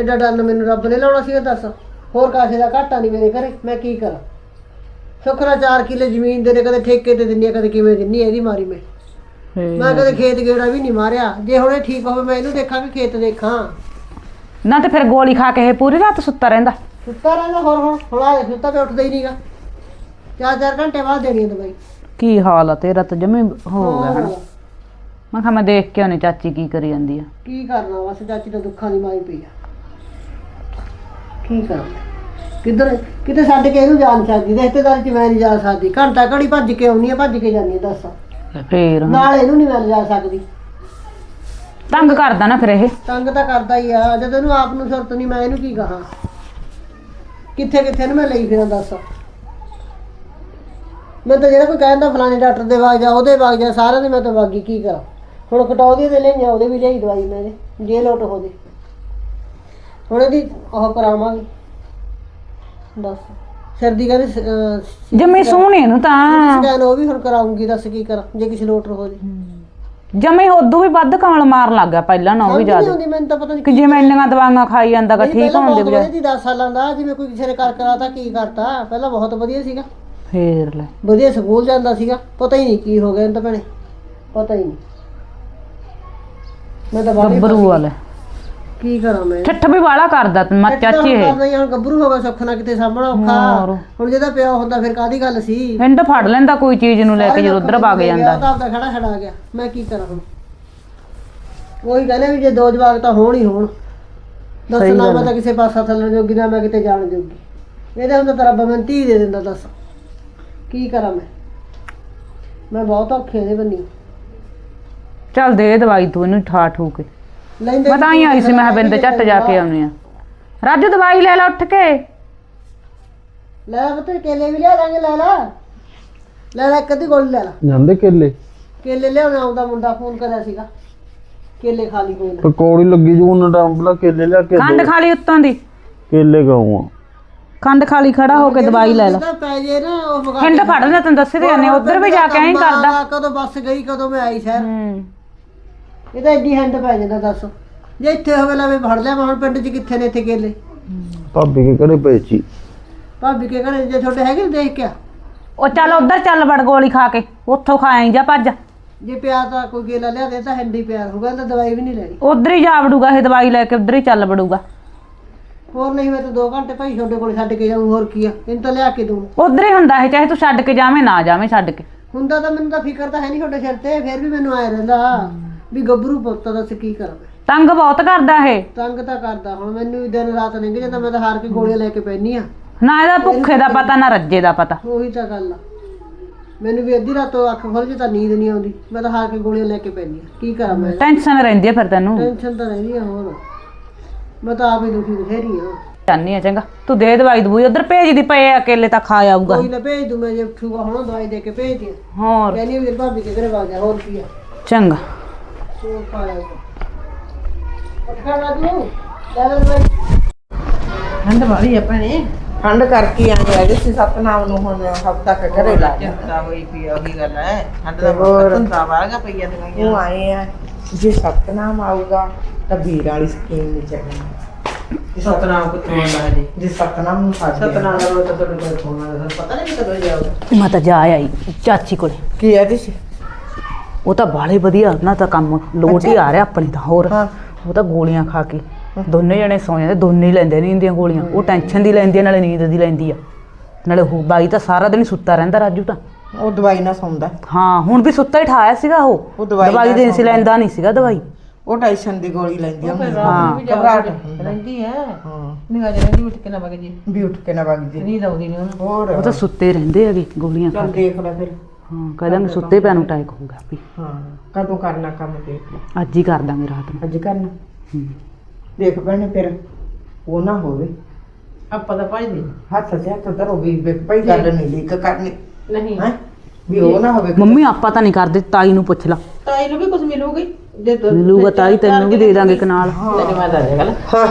ਐਡਾ ਡਰ ਮੈਨੂੰ ਰੱਬ ਨੇ ਲਾਉਣਾ ਸੀਗਾ ਦੱਸ। ਹੋਰ ਕਾਸੇ ਦਾ ਘਾਟਾ ਨਹੀਂ ਮੇਰੇ ਘਰੇ ਮੈਂ ਕੀ ਕਰਾਂ? ਸੁਖਰਾ 4 ਕਿੱਲੇ ਜ਼ਮੀਨ ਦੇ ਨੇ ਕਦੇ ਠੇਕੇ ਤੇ ਦਿੰਨੀ ਆ ਕਦੇ ਕਿਵੇਂ ਦਿੰਨੀ ਆ ਇਹਦੀ ਮਾਰੀ ਮੈਂ। ਮੈਂ ਕਦੇ ਖੇਤ ਗੇੜਾ ਵੀ ਨਹੀਂ ਮਾਰਿਆ। ਜੇ ਹੁਣੇ ਠੀਕ ਹੋਵੇ ਮੈਂ ਇਹਨੂੰ ਦੇਖਾਂ ਕਿ ਖੇਤ ਦੇਖਾਂ। ਨਾ ਤੇ ਫਿਰ ਗੋਲੀ ਖਾ ਕੇ ਇਹ ਪੂਰੀ ਰਾਤ ਸੁੱਤਾ ਰਹਿੰਦਾ। ਸੁੱਤਾ ਰਹਿੰਦਾ ਹੋਰ ਹੁਣ ਹੁਣ ਆ ਸੁੱਤਾ ਤੇ ਉੱਠਦਾ ਹੀ ਨਹੀਂਗਾ ਚਾਰ ਚਾਰ ਘੰਟੇ ਬਾਅਦ ਦੇਣੀ ਆ ਦਵਾਈ। ਕੀ ਹਾਲ ਆ ਤੇਰਾ ਤਾਂ ਜਮੇ ਹੋ ਗਿਆ ਹਨਾ। ਮੈਂ ਕਿਹਾ ਮੈਂ ਦੇਖ ਕੇ ਆਉਣੀ ਚਾਚੀ ਕੀ ਕਰੀ ਜਾਂਦੀ ਆ। ਕੀ ਕਰਨਾ ਬਸ ਚਾਚੀ ਤਾਂ ਦੁੱਖਾਂ ਦੀ ਮਾਰੀ ਪਈ ਆ। ਕੀ ਕਰਾਂ? ਕਿੱਧਰ ਕਿਤੇ ਛੱਡ ਕੇ ਇਹਨੂੰ ਜਾਣ ਸਕਦੀ ਰਿਸ਼ਤੇਦਾਰੀ ਚ ਮੈਂ ਨਹੀਂ ਜਾ ਸਕਦੀ। ਘੰਟਾ ਘੜੀ ਭੱਜ ਕੇ ਆਉਣੀ ਆ ਭੱਜ ਕੇ ਜਾਂਦੀ ਆ ਦੱਸ। ਫੇਰ? ਨਾਲ ਇਹਨੂੰ ਨਹੀਂ ਮੈਂ ਜਾ ਸਕਦੀ। ਤੰਗ ਕਰਦਾ ਨਾ ਫਿਰ ਇਹ। ਤੰਗ ਤਾਂ ਕਰਦਾ ਹੀ ਆ ਜਦੋਂ ਇਹਨੂੰ ਆਪ ਨੂੰ ਸੁਰਤ ਨਹੀਂ ਮੈਂ ਇਹਨੂੰ ਕੀ ਕਹਾਂ? ਕਿੱਥੇ ਕਿੱਥੇ ਨੂੰ ਮੈਂ ਲਈ ਫਿਰਾਂ ਦੱਸ। ਮੈਂ ਤਾਂ ਜਿਹੜਾ ਕੋਈ ਕਹਿੰਦਾ ਫਲਾਣੇ ਡਾਕਟਰ ਦੇ ਵਾਗ ਜਾ ਉਹਦੇ ਵਾਗ ਜਾ ਸਾਰਿਆਂ ਦੇ ਮੈਂ ਤਾਂ ਵਾਗੀ ਕੀ ਕਰਾਂ? ਹੁਣ ਕਟੌਦੀ ਦੇ ਲਈ ਉਹਦੇ ਵੀ ਲਈ ਦਵਾਈ ਮੈਂ ਇਹਦੇ, ਜੇ ਲੋਟ ਹੋ ਜੇ। ਹੁਣ ਇਹਦੀ ਉਹ ਕਰਾਵਾਂਗੇ। ਦੱਸ। ਸਰਦੀ ਕਹਿੰਦੇ ਜਮੇ ਸੋਹਣੇ ਨੂੰ ਤਾਂ। ਸਕੈਨ ਉਹ ਵੀ ਹੁਣ ਕਰਾਉਂਗੀ ਦੱਸ ਕੀ ਕਰਾਂ ਜੇ ਕਿਸੇ ਲੋਟ ਹੋ ਜੇ। ਜਮੇ ਉਦੋਂ ਵੀ ਵੱਧ ਕਮਲ ਮਾਰਨ ਲੱਗ ਗਿਆ ਪਹਿਲਾਂ ਨਾ ਉਹ ਵੀ ਜ਼ਿਆਦਾ। ਮੈਨੂੰ ਤਾਂ ਪਤਾ ਨਹੀਂ ਕਿ ਜਿਵੇਂ ਇੰਨੀਆਂ ਦਵਾਈਆਂ ਖਾਈ ਜਾਂਦਾ ਗਾ ਠੀਕ ਹੋਣ ਦੇ ਬਜਾਏ ਦੀ 10 ਸਾਲਾਂ ਦਾ ਜਿਵੇਂ ਕੋਈ ਕਿਸੇ ਨੇ ਕਰ ਕਰਾਤਾ ਕੀ ਕਰਤਾ ਪਹਿਲਾਂ ਬਹੁਤ ਵਧੀਆ ਸੀਗਾ। ਫੇਰ ਲੈ। ਵਧੀਆ ਸਕੂਲ ਜਾਂਦਾ ਸੀਗਾ ਪਤਾ ਹੀ ਨਹੀਂ ਕੀ ਹੋ ਗਿਆ ਇਹਨੂੰ ਤਾਂ ਭੈਣੇ ਪਤਾ ਹੀ ਨਹੀਂ। ਮੈਂ ਤਾਂ ਬਾਹਰ ਗੱਭਰੂ ਵਾਲੇ। ਕੀ ਕਰਾਂ ਮੈਂ? ਠੱਠ ਵੀ ਵਾਲਾ ਕਰਦਾ ਤੂੰ ਮਾ ਚਾਚੀ ਇਹ। ਕਰਦਾ ਗੱਭਰੂ ਹੋ ਗਿਆ ਸੁੱਖ ਨਾਲ ਕਿਤੇ ਸਾਹਮਣਾ ਔਖਾ। ਹੁਣ ਜਿਹਦਾ ਪਿਆ ਹੁੰਦਾ ਫਿਰ ਕਾਦੀ ਗੱਲ ਸੀ? ਪਿੰਡ ਫੜ ਲੈਂਦਾ ਕੋਈ ਚੀਜ਼ ਨੂੰ ਲੈ ਕੇ ਜਦੋਂ ਉਧਰ ਵਗ ਜਾਂਦਾ। ਤਾਂ ਆਪਦਾ ਖੜਾ ਖੜਾ ਗਿਆ। ਮੈਂ ਕੀ ਕਰਾਂ ਹੁਣ? ਉਹੀ ਕਹਿੰਦੇ ਵੀ ਜੇ ਦੋ ਜਵਾਕ ਤਾਂ ਹੋਣ ਹੀ ਹੋਣ। ਦੱਸ ਨਾ ਮੈਂ ਤਾਂ ਕਿਸੇ ਪਾਸਾ ਥੱਲਣ ਜੋਗੀ ਨਾ ਮੈਂ ਕਿਤੇ ਜਾਣ ਜੋਗੀ। ਇਹਦੇ ਹੁੰਦਾ ਤਾਂ ਰੱਬ ਮੈਨੂੰ ਧੀ ਦੇ ਦਿੰਦਾ ਦੱਸ। ਕੀ ਕਰਾਂ ਮੈਂ? ਮੈਂ ਬਹੁਤ ਔਖੇ ਇਹਦੇ ਬੰਨੀ ਚੱਲ ਦੇ ਦਵਾਈ ਤੂੰ ਇਹਨੂੰ ਠਾ ਠੂ ਕੇ। ਲੈਂਦੇ ਮੈਂ ਤਾਂ ਹੀ ਆਈ ਸੀ ਮੈਂ ਕਿਹਾ ਬਿੰਦ ਝੱਟ ਜਾ ਕੇ ਆਉਨੇ ਆ ਰਾਜੂ ਦਵਾਈ ਲੈ ਲੈ ਉੱਠ ਕੇ। ਲੈ ਬਤੇ ਕੇਲੇ ਵੀ ਲਿਆ ਦਾਂਗੇ ਲੈ ਲੈ। ਲੈ ਲੈ ਕਦੀ ਗੋਲੀ ਲੈ ਲੈ। ਜਾਂਦੇ ਕੇਲੇ? ਕੇਲੇ ਲਿਆਉਣਾ ਆਉਂਦਾ ਮੁੰਡਾ ਫੋਨ ਕਰਿਆ ਸੀਗਾ। ਕੇਲੇ ਖਾ ਲਈ ਕੋਈ ਨਾ। ਪਕੌੜੀ ਲੱਗੀ ਜੂ ਉਹਨਾਂ ਦਾ ਅੰਬਲਾ ਕੇਲੇ ਲਿਆ ਕੇ ਖੰਡ ਦੋ। ਖਾ ਲਈ ਉੱਤੋਂ ਦੀ। ਕੇਲੇ ਗਾਉਂ ਖੰਡ ਖਾ ਲਈ ਖੜਾ ਹੋ ਕੇ ਦਵਾਈ ਲੈ ਲੈ। ਪੈ ਜੇ ਨਾ ਉਹ ਮਗਾ ਹਿੰਡ ਫੜ ਲੈ ਤੈਨੂੰ ਦੱਸੇ ਤੇ ਜਾਂਦੇ ਉਧਰ ਵੀ ਜਾ ਕੇ ਐਂ ਕਰਦਾ। ਕਦੋਂ ਬੱਸ ਗਈ ਕਦੋਂ ਮੈਂ ਆਈ ਸ਼ਹਿਰ। ਹੂੰ। ਇਹ ਤਾਂ ਐਡੀ ਹੈਂਡ ਪੈ ਜਾਂਦਾ ਦੱਸ। ਜੇ ਇੱਥੇ ਹੋਵੇ ਲਵੇ ਫੜ ਲਿਆ ਮੈਂ ਹੁਣ ਪਿੰਡ 'ਚ ਕਿੱਥੇ ਨੇ ਇੱਥੇ ਕੇਲੇ? ਭਾਬੀ ਕੇ ਘਰੇ ਪਏ ਸੀ। ਭਾਬੀ ਕੇ ਘਰੇ ਜੇ ਤੁਹਾਡੇ ਹੈਗੇ ਨੇ ਦੇਖ ਕੇ ਆ। ਉਹ ਚੱਲ ਉਧਰ ਚੱਲ ਵੜ ਗੋਲੀ ਖਾ ਕੇ। ਉੱਥੋਂ ਖਾਏਂ ਜਾ ਭੱਜ। ਜੇ ਪਿਆ ਤਾਂ ਕੋਈ ਕੇਲਾ ਲਿਆ ਦੇ ਤਾਂ ਹੈਂਡੀ ਪਿਆਰ ਹੋਊਗਾ ਤਾਂ ਦਵਾਈ ਵੀ ਨਹੀਂ ਲੈਣੀ। ਉਧਰ ਹੀ ਜਾ ਵੜੂਗਾ ਇਹ ਦਵਾਈ ਲੈ ਕੇ ਉਧਰ ਹੀ ਚੱਲ ਵੜੂਗਾ। ਹੋਰ ਨਹੀਂ ਮੈਂ ਤਾਂ 2 ਘੰਟੇ ਭਾਈ ਤੁਹਾਡੇ ਕੋਲ ਛੱਡ ਕੇ ਜਾਊਂ ਹੋਰ ਕੀ ਆ? ਇਹਨੂੰ ਤਾਂ ਲਿਆ ਕੇ ਦੂੰ ਉਧਰ ਹੀ ਹੁੰਦਾ ਇਹ ਚਾਹੇ ਤੂੰ ਛੱਡ ਕੇ ਜਾਵੇਂ ਨਾ ਜਾਵੇਂ ਛੱਡ ਕੇ। ਹੁੰਦਾ ਤਾਂ ਮੈਨੂੰ ਤਾਂ ਫਿਕਰ ਤਾਂ ਹੈ ਨਹੀਂ ਤੁਹਾਡੇ ਸਿਰ ਤੇ ਫਿਰ ਵੀ ਮੈਨੂੰ ਆਇਆ ਰਹਿੰਦਾ ਵੀ ਗੱਭਰੂ ਪੁੱਤ ਦਾ ਦੱਸ ਕੀ ਕਰਾਂ ਮੈਂ। ਤੰਗ ਬਹੁਤ ਕਰਦਾ ਇਹ। ਤੰਗ ਤਾਂ ਕਰਦਾ ਹੁਣ ਮੈਨੂੰ ਵੀ ਦਿਨ ਰਾਤ ਲੰਘ ਜਾਂਦਾ ਮੈਂ ਤਾਂ ਹਾਰ ਕੇ ਗੋਲੀਆਂ ਲੈ ਕੇ ਪੈਣੀ ਆ। ਨਾ ਇਹਦਾ ਭੁੱਖੇ ਦਾ ਪਤਾ ਨਾ ਰੱਜੇ ਦਾ ਪਤਾ। ਉਹੀ ਤਾਂ ਗੱਲ ਆ। ਮੈਨੂੰ ਵੀ ਅੱਧੀ ਰਾਤੋਂ ਅੱਖ ਖੁੱਲ ਜੇ ਤਾਂ ਨੀਂਦ ਨਹੀਂ ਆਉਂਦੀ ਮੈਂ ਤਾਂ ਹਾਰ ਕੇ ਗੋਲੀਆਂ ਲੈ ਕੇ ਪੈਣੀ ਆ। ਕੀ ਕਰਾਂ ਮੈਂ? ਟੈਨਸ਼ਨ ਰਹਿੰਦੀ ਆ ਫਿਰ ਤੈਨੂੰ। ਟੈਨਸ਼ਨ ਤਾਂ ਰਹਿੰਦੀ ਆ ਹੋਰ। ਮੈਂ ਤਾਂ ਆਪ ਹੀ ਦੁਖੀ ਬਥੇਰੀ ਆ ਜਾਨੀ ਆ ਚੰਗਾ। ਤੂੰ ਦੇ ਦਵਾਈ ਦਵੂਈ ਉਧਰ ਭੇਜ ਦੀ ਪਏ ਆ, ਅਕੇਲੇ ਤਾਂ ਖਾ ਆਊਗਾ। ਕੋਈ ਨਾ ਭੇਜ ਦੂੰ ਮੈਂ ਜੇ ਉੱਠੂਗਾ ਹੁਣ ਦਵਾਈ ਦੇ ਕੇ ਭੇਜ ਦਿਆਂ। ਹੋਰ। ਕਹਿੰਦੀ ਵੀ ਭਾਬੀ ਕੇ ਘਰੇ ਵਾ ਗਿਆ ਹੋਰ ਕੀ ਆ। ਚੰਗਾ। ਹੋਰ ਪਾਇਆ ਉੱਠ ਖੜਾ ਤੂੰ। ਲੈ ਲੈ ਦਵਾਈ। ਠੰਡ ਵਾਲੀ ਆ ਭੈਣੇ। ਠੰਡ ਕਰਕੇ ਆਏ ਹੈਗੇ ਸੀ ਸਤਨਾਮ ਨੂੰ ਹੁਣ ਹਫਤਾ ਕ ਘਰੇ ਲਾ ਗਿਆ ਚਿੰਤਾ ਹੋਈ ਪਈ ਆ, ਉਹੀ ਗੱਲ ਹੈ ਠੰਡ ਤੇ ਦਾ ਹੋਰ? ਧੰਦਾ ਵਾਲੀਆਂ ਪਈਆਂ ਦਵਾਈਆਂ। ਉਹ ਆਏ ਆ ਜੇ ਸਤਨਾਮ ਆਊਗਾ ਤਾਂ ਵੀਰ ਵਾਲੀ ਸਕੀਮ ਨਹੀਂ ਚੱਲਣੀ। ਸਤਨਾਮ ਕਿੱਥੋਂ ਆਉਂਦਾ ਹੈ ਜੀ? ਜੇ ਸਤਨਾਮ ਨੂੰ ਲਿਆ। ਸਤਨਾਮ ਦਾ ਰੋਜ਼ ਤਾਂ ਤੁਹਾਡੇ ਕੋਲ ਫੋਨ ਪਤਾ ਨਹੀਂ ਕਦੋਂ ਜਾਊਗਾ ਮੈਂ ਤਾਂ ਜਾ ਆਈ ਚਾਚੀ ਕੋਲੇ। ਕੀ ਹੈ ਜੀ? ਉਹ ਤਾਂ ਬਾਲੇ ਵਧੀਆ ਨਾ ਤਾਂ ਕੰਮ ਲੋਟ ਹੀ ਆ ਰਿਹਾ ਆਪਣੇ ਤਾਂ ਹੋਰ। ਹਾਂ। ਉਹ ਤਾਂ ਗੋਲੀਆਂ ਖਾ ਕੇ। ਦੋਨੇ ਜਣੇ ਸੌ ਜਾਂਦੇ ਦੋਨੇ ਹੀ ਲੈਂਦੇ ਨੀਂਦ ਦੀਆਂ ਗੋਲੀਆਂ। ਉਹ ਟੈਨਸ਼ਨ ਦੀ ਲੈਂਦੀ ਆ ਨਾਲੇ ਨੀਂਦ ਦੀ ਲੈਂਦੀ ਆ। ਨਾਲੇ ਉਹ ਬਾਈ ਤਾਂ ਸਾਰਾ ਦਿਨ ਹੀ ਸੁੱਤਾ ਰਹਿੰਦਾ ਰਾਜੂ ਤਾਂ। ਉਹ ਦਵਾਈ ਨਾ ਸੌਂਦਾ। ਹਾਂ ਹੁਣ ਵੀ ਸੁੱਤਾ ਹੀ ਠਾਇਆ ਸੀਗਾ ਉਹ। ਉਹ ਦਵਾਈ ਨਾਲ ਦੇਣ ਸੀ। ਲੈਂਦਾ ਨਹੀਂ ਸੀਗਾ ਦਵਾਈ। ਉਹ ਟੈਸ਼ਨ ਦੀ ਗੋਲੀ ਲੈਂਦੀ ਆ। ਘਬਰਾਹਟ ਹੁੰਦਾ। ਰਹਿੰਦੀ ਹੈ। ਹਾਂ ਨਿਗਾਹ ਜਿਹੜੀ ਉੱਠ ਕੇ ਨਾ ਵਗ ਜੀ। ਵੀ ਉੱਠ ਕੇ ਨਾ ਵਗ ਜੀ। ਨੀਂਦ ਆਉਂਦੀ ਨਹੀਂ ਉਹਨੂੰ। ਹੋਰ। ਉਹ ਤਾਂ ਸੁੱਤੇ ਰਹਿੰਦੇ ਹੈਗੇ ਗੋਲੀਆਂ ਖਾ ਚੱਲ ਕੇ। ਦੇਖ ਲੈ ਫਿਰ। ਹਾਂ ਕਹਿੰਦਾ ਸੁੱਤੇ ਪਿਆ ਨੂੰ ਅਟੈਕ ਹੋਊਗਾ ਵੀ ਹਾਂ ਕਦੋਂ ਕਰਨਾ ਕੰਮ ਦੇਖ ਲੈ ਅੱਜ ਹੀ ਕਰ ਦਾਂਗੇ ਰਾਤ ਨੂੰ। ਅੱਜ ਕਰਨਾ? ਹੂੰ। ਦੇਖ ਭੈਣੇ ਫਿਰ ਉਹ ਨਾ ਹੋਵੇ। ਆਪਾਂ ਤਾਂ ਭਾਈ ਦੀ ਹੱਥ ਤੇ ਹੱਥ ਧਰੋ ਵੀ ਭਾਈ ਗੱਲ ਨਹੀਂ। ਲੀਕ ਕਰਨੀ। ਨਹੀਂ। ਹੈ? ਵੀ ਉਹ ਨਾ ਹੋਵੇ ਮੰਮੀ ਆਪਾਂ ਤਾਂ ਨਹੀਂ ਕਰਦੇ ਤਾਈ ਨੂੰ ਪੁੱਛ ਲਾ। ਤਾਈ ਨੂੰ ਵੀ ਕੁਝ ਮਿਲੂਗੀ। ਜੇ ਦੋ ਮਿਲੂਗਾ ਤੈਨੂੰ ਵੀ ਦੇ ਦਾਂਗੇ ਕਨਾਲ। ਲੈ ਮੈਂ ਦੱਸ ਦੇਗਾ ਹਾਂ।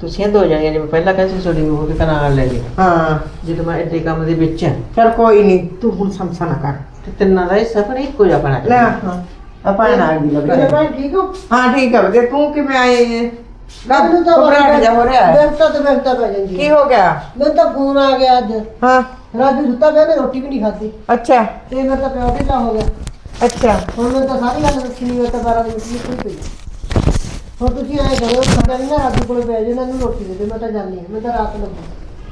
ਤੁਸੀਂ ਦੋ ਜਣੀਆਂ ਜਿਵੇਂ ਪਹਿਲਾਂ ਕਹਿੰਦੇ ਸੀ ਛੋੜੀ ਨੂੰ ਹੋ ਕੇ ਕਨਾਲ ਲੈ ਲਈ ਹਾਂ। ਜਦੋਂ ਮੈਂ ਐਡੇ ਕੰਮ ਦੇ ਵਿੱਚ ਹਾਂ ਚਲ ਕੋਈ ਨਹੀਂ ਤੂੰ ਹੁਣ ਸਮਸਾ ਨਾ ਕਰ। ਤੇ ਤਿੰਨਾਂ ਦਾ ਹਿੱਸਾ ਪਰ ਇੱਕੋ ਜਿਹਾ ਬਣਾ ਲੈ ਹਾਂ। ਆਪਾਂ ਨਾ ਆ ਗਈ ਮੇਰੇ ਲੱਗ ਭਾਈ ਠੀਕ ਹੋ? ਹਾਂ ਠੀਕ ਹੈ ਵਧੀਆ। ਤੂੰ ਕਿਵੇਂ ਆਏ ਮੈਨੂੰ ਤਾਂ ਘਬਰਾਹਟ ਜਾ ਹੋ ਰਿਹਾ ਹੈ। ਬੈਠਾ ਤੇ ਬੈਠਾ ਪੈ ਜਾਂਦੀ ਕੀ ਹੋ ਗਿਆ? ਮੈਨੂੰ ਤਾਂ ਫੋਨ ਆ ਗਿਆ ਅੱਜ। ਹਾਂ। ਰਾਜੂ ਸੁੱਤਾ ਪਿਆ ਮੈਂ ਰੋਟੀ ਵੀ ਨਹੀਂ ਖਾਧੀ। ਅੱਛਾ। ਤੇ ਮੇਰਾ ਤਾਂ ਪਿਓ ਢਿੱਲਾ ਹੋ ਗਿਆ। ਅੱਛਾ ਹੁਣ ਮੈਂ ਤਾਂ ਸਾਰੀ ਗੱਲ ਦੱਸੀ ਮੈਂ ਤਾਂ 12 ਵਜੇ ਨਿਕਲ ਪਈ ਹੁਣ ਤੁਸੀਂ ਐਂ ਕਰੋ ਸਾਡਾ ਨਾ ਰਾਜੂ ਕੋਲ ਪੈ ਜਾਓ ਮੈਨੂੰ ਰੋਟੀ ਦੇ ਦੇ ਮੈਂ ਤਾਂ ਜਾਂਦੀ ਹਾਂ ਮੈਂ ਤਾਂ ਰਾਤ ਨੂੰ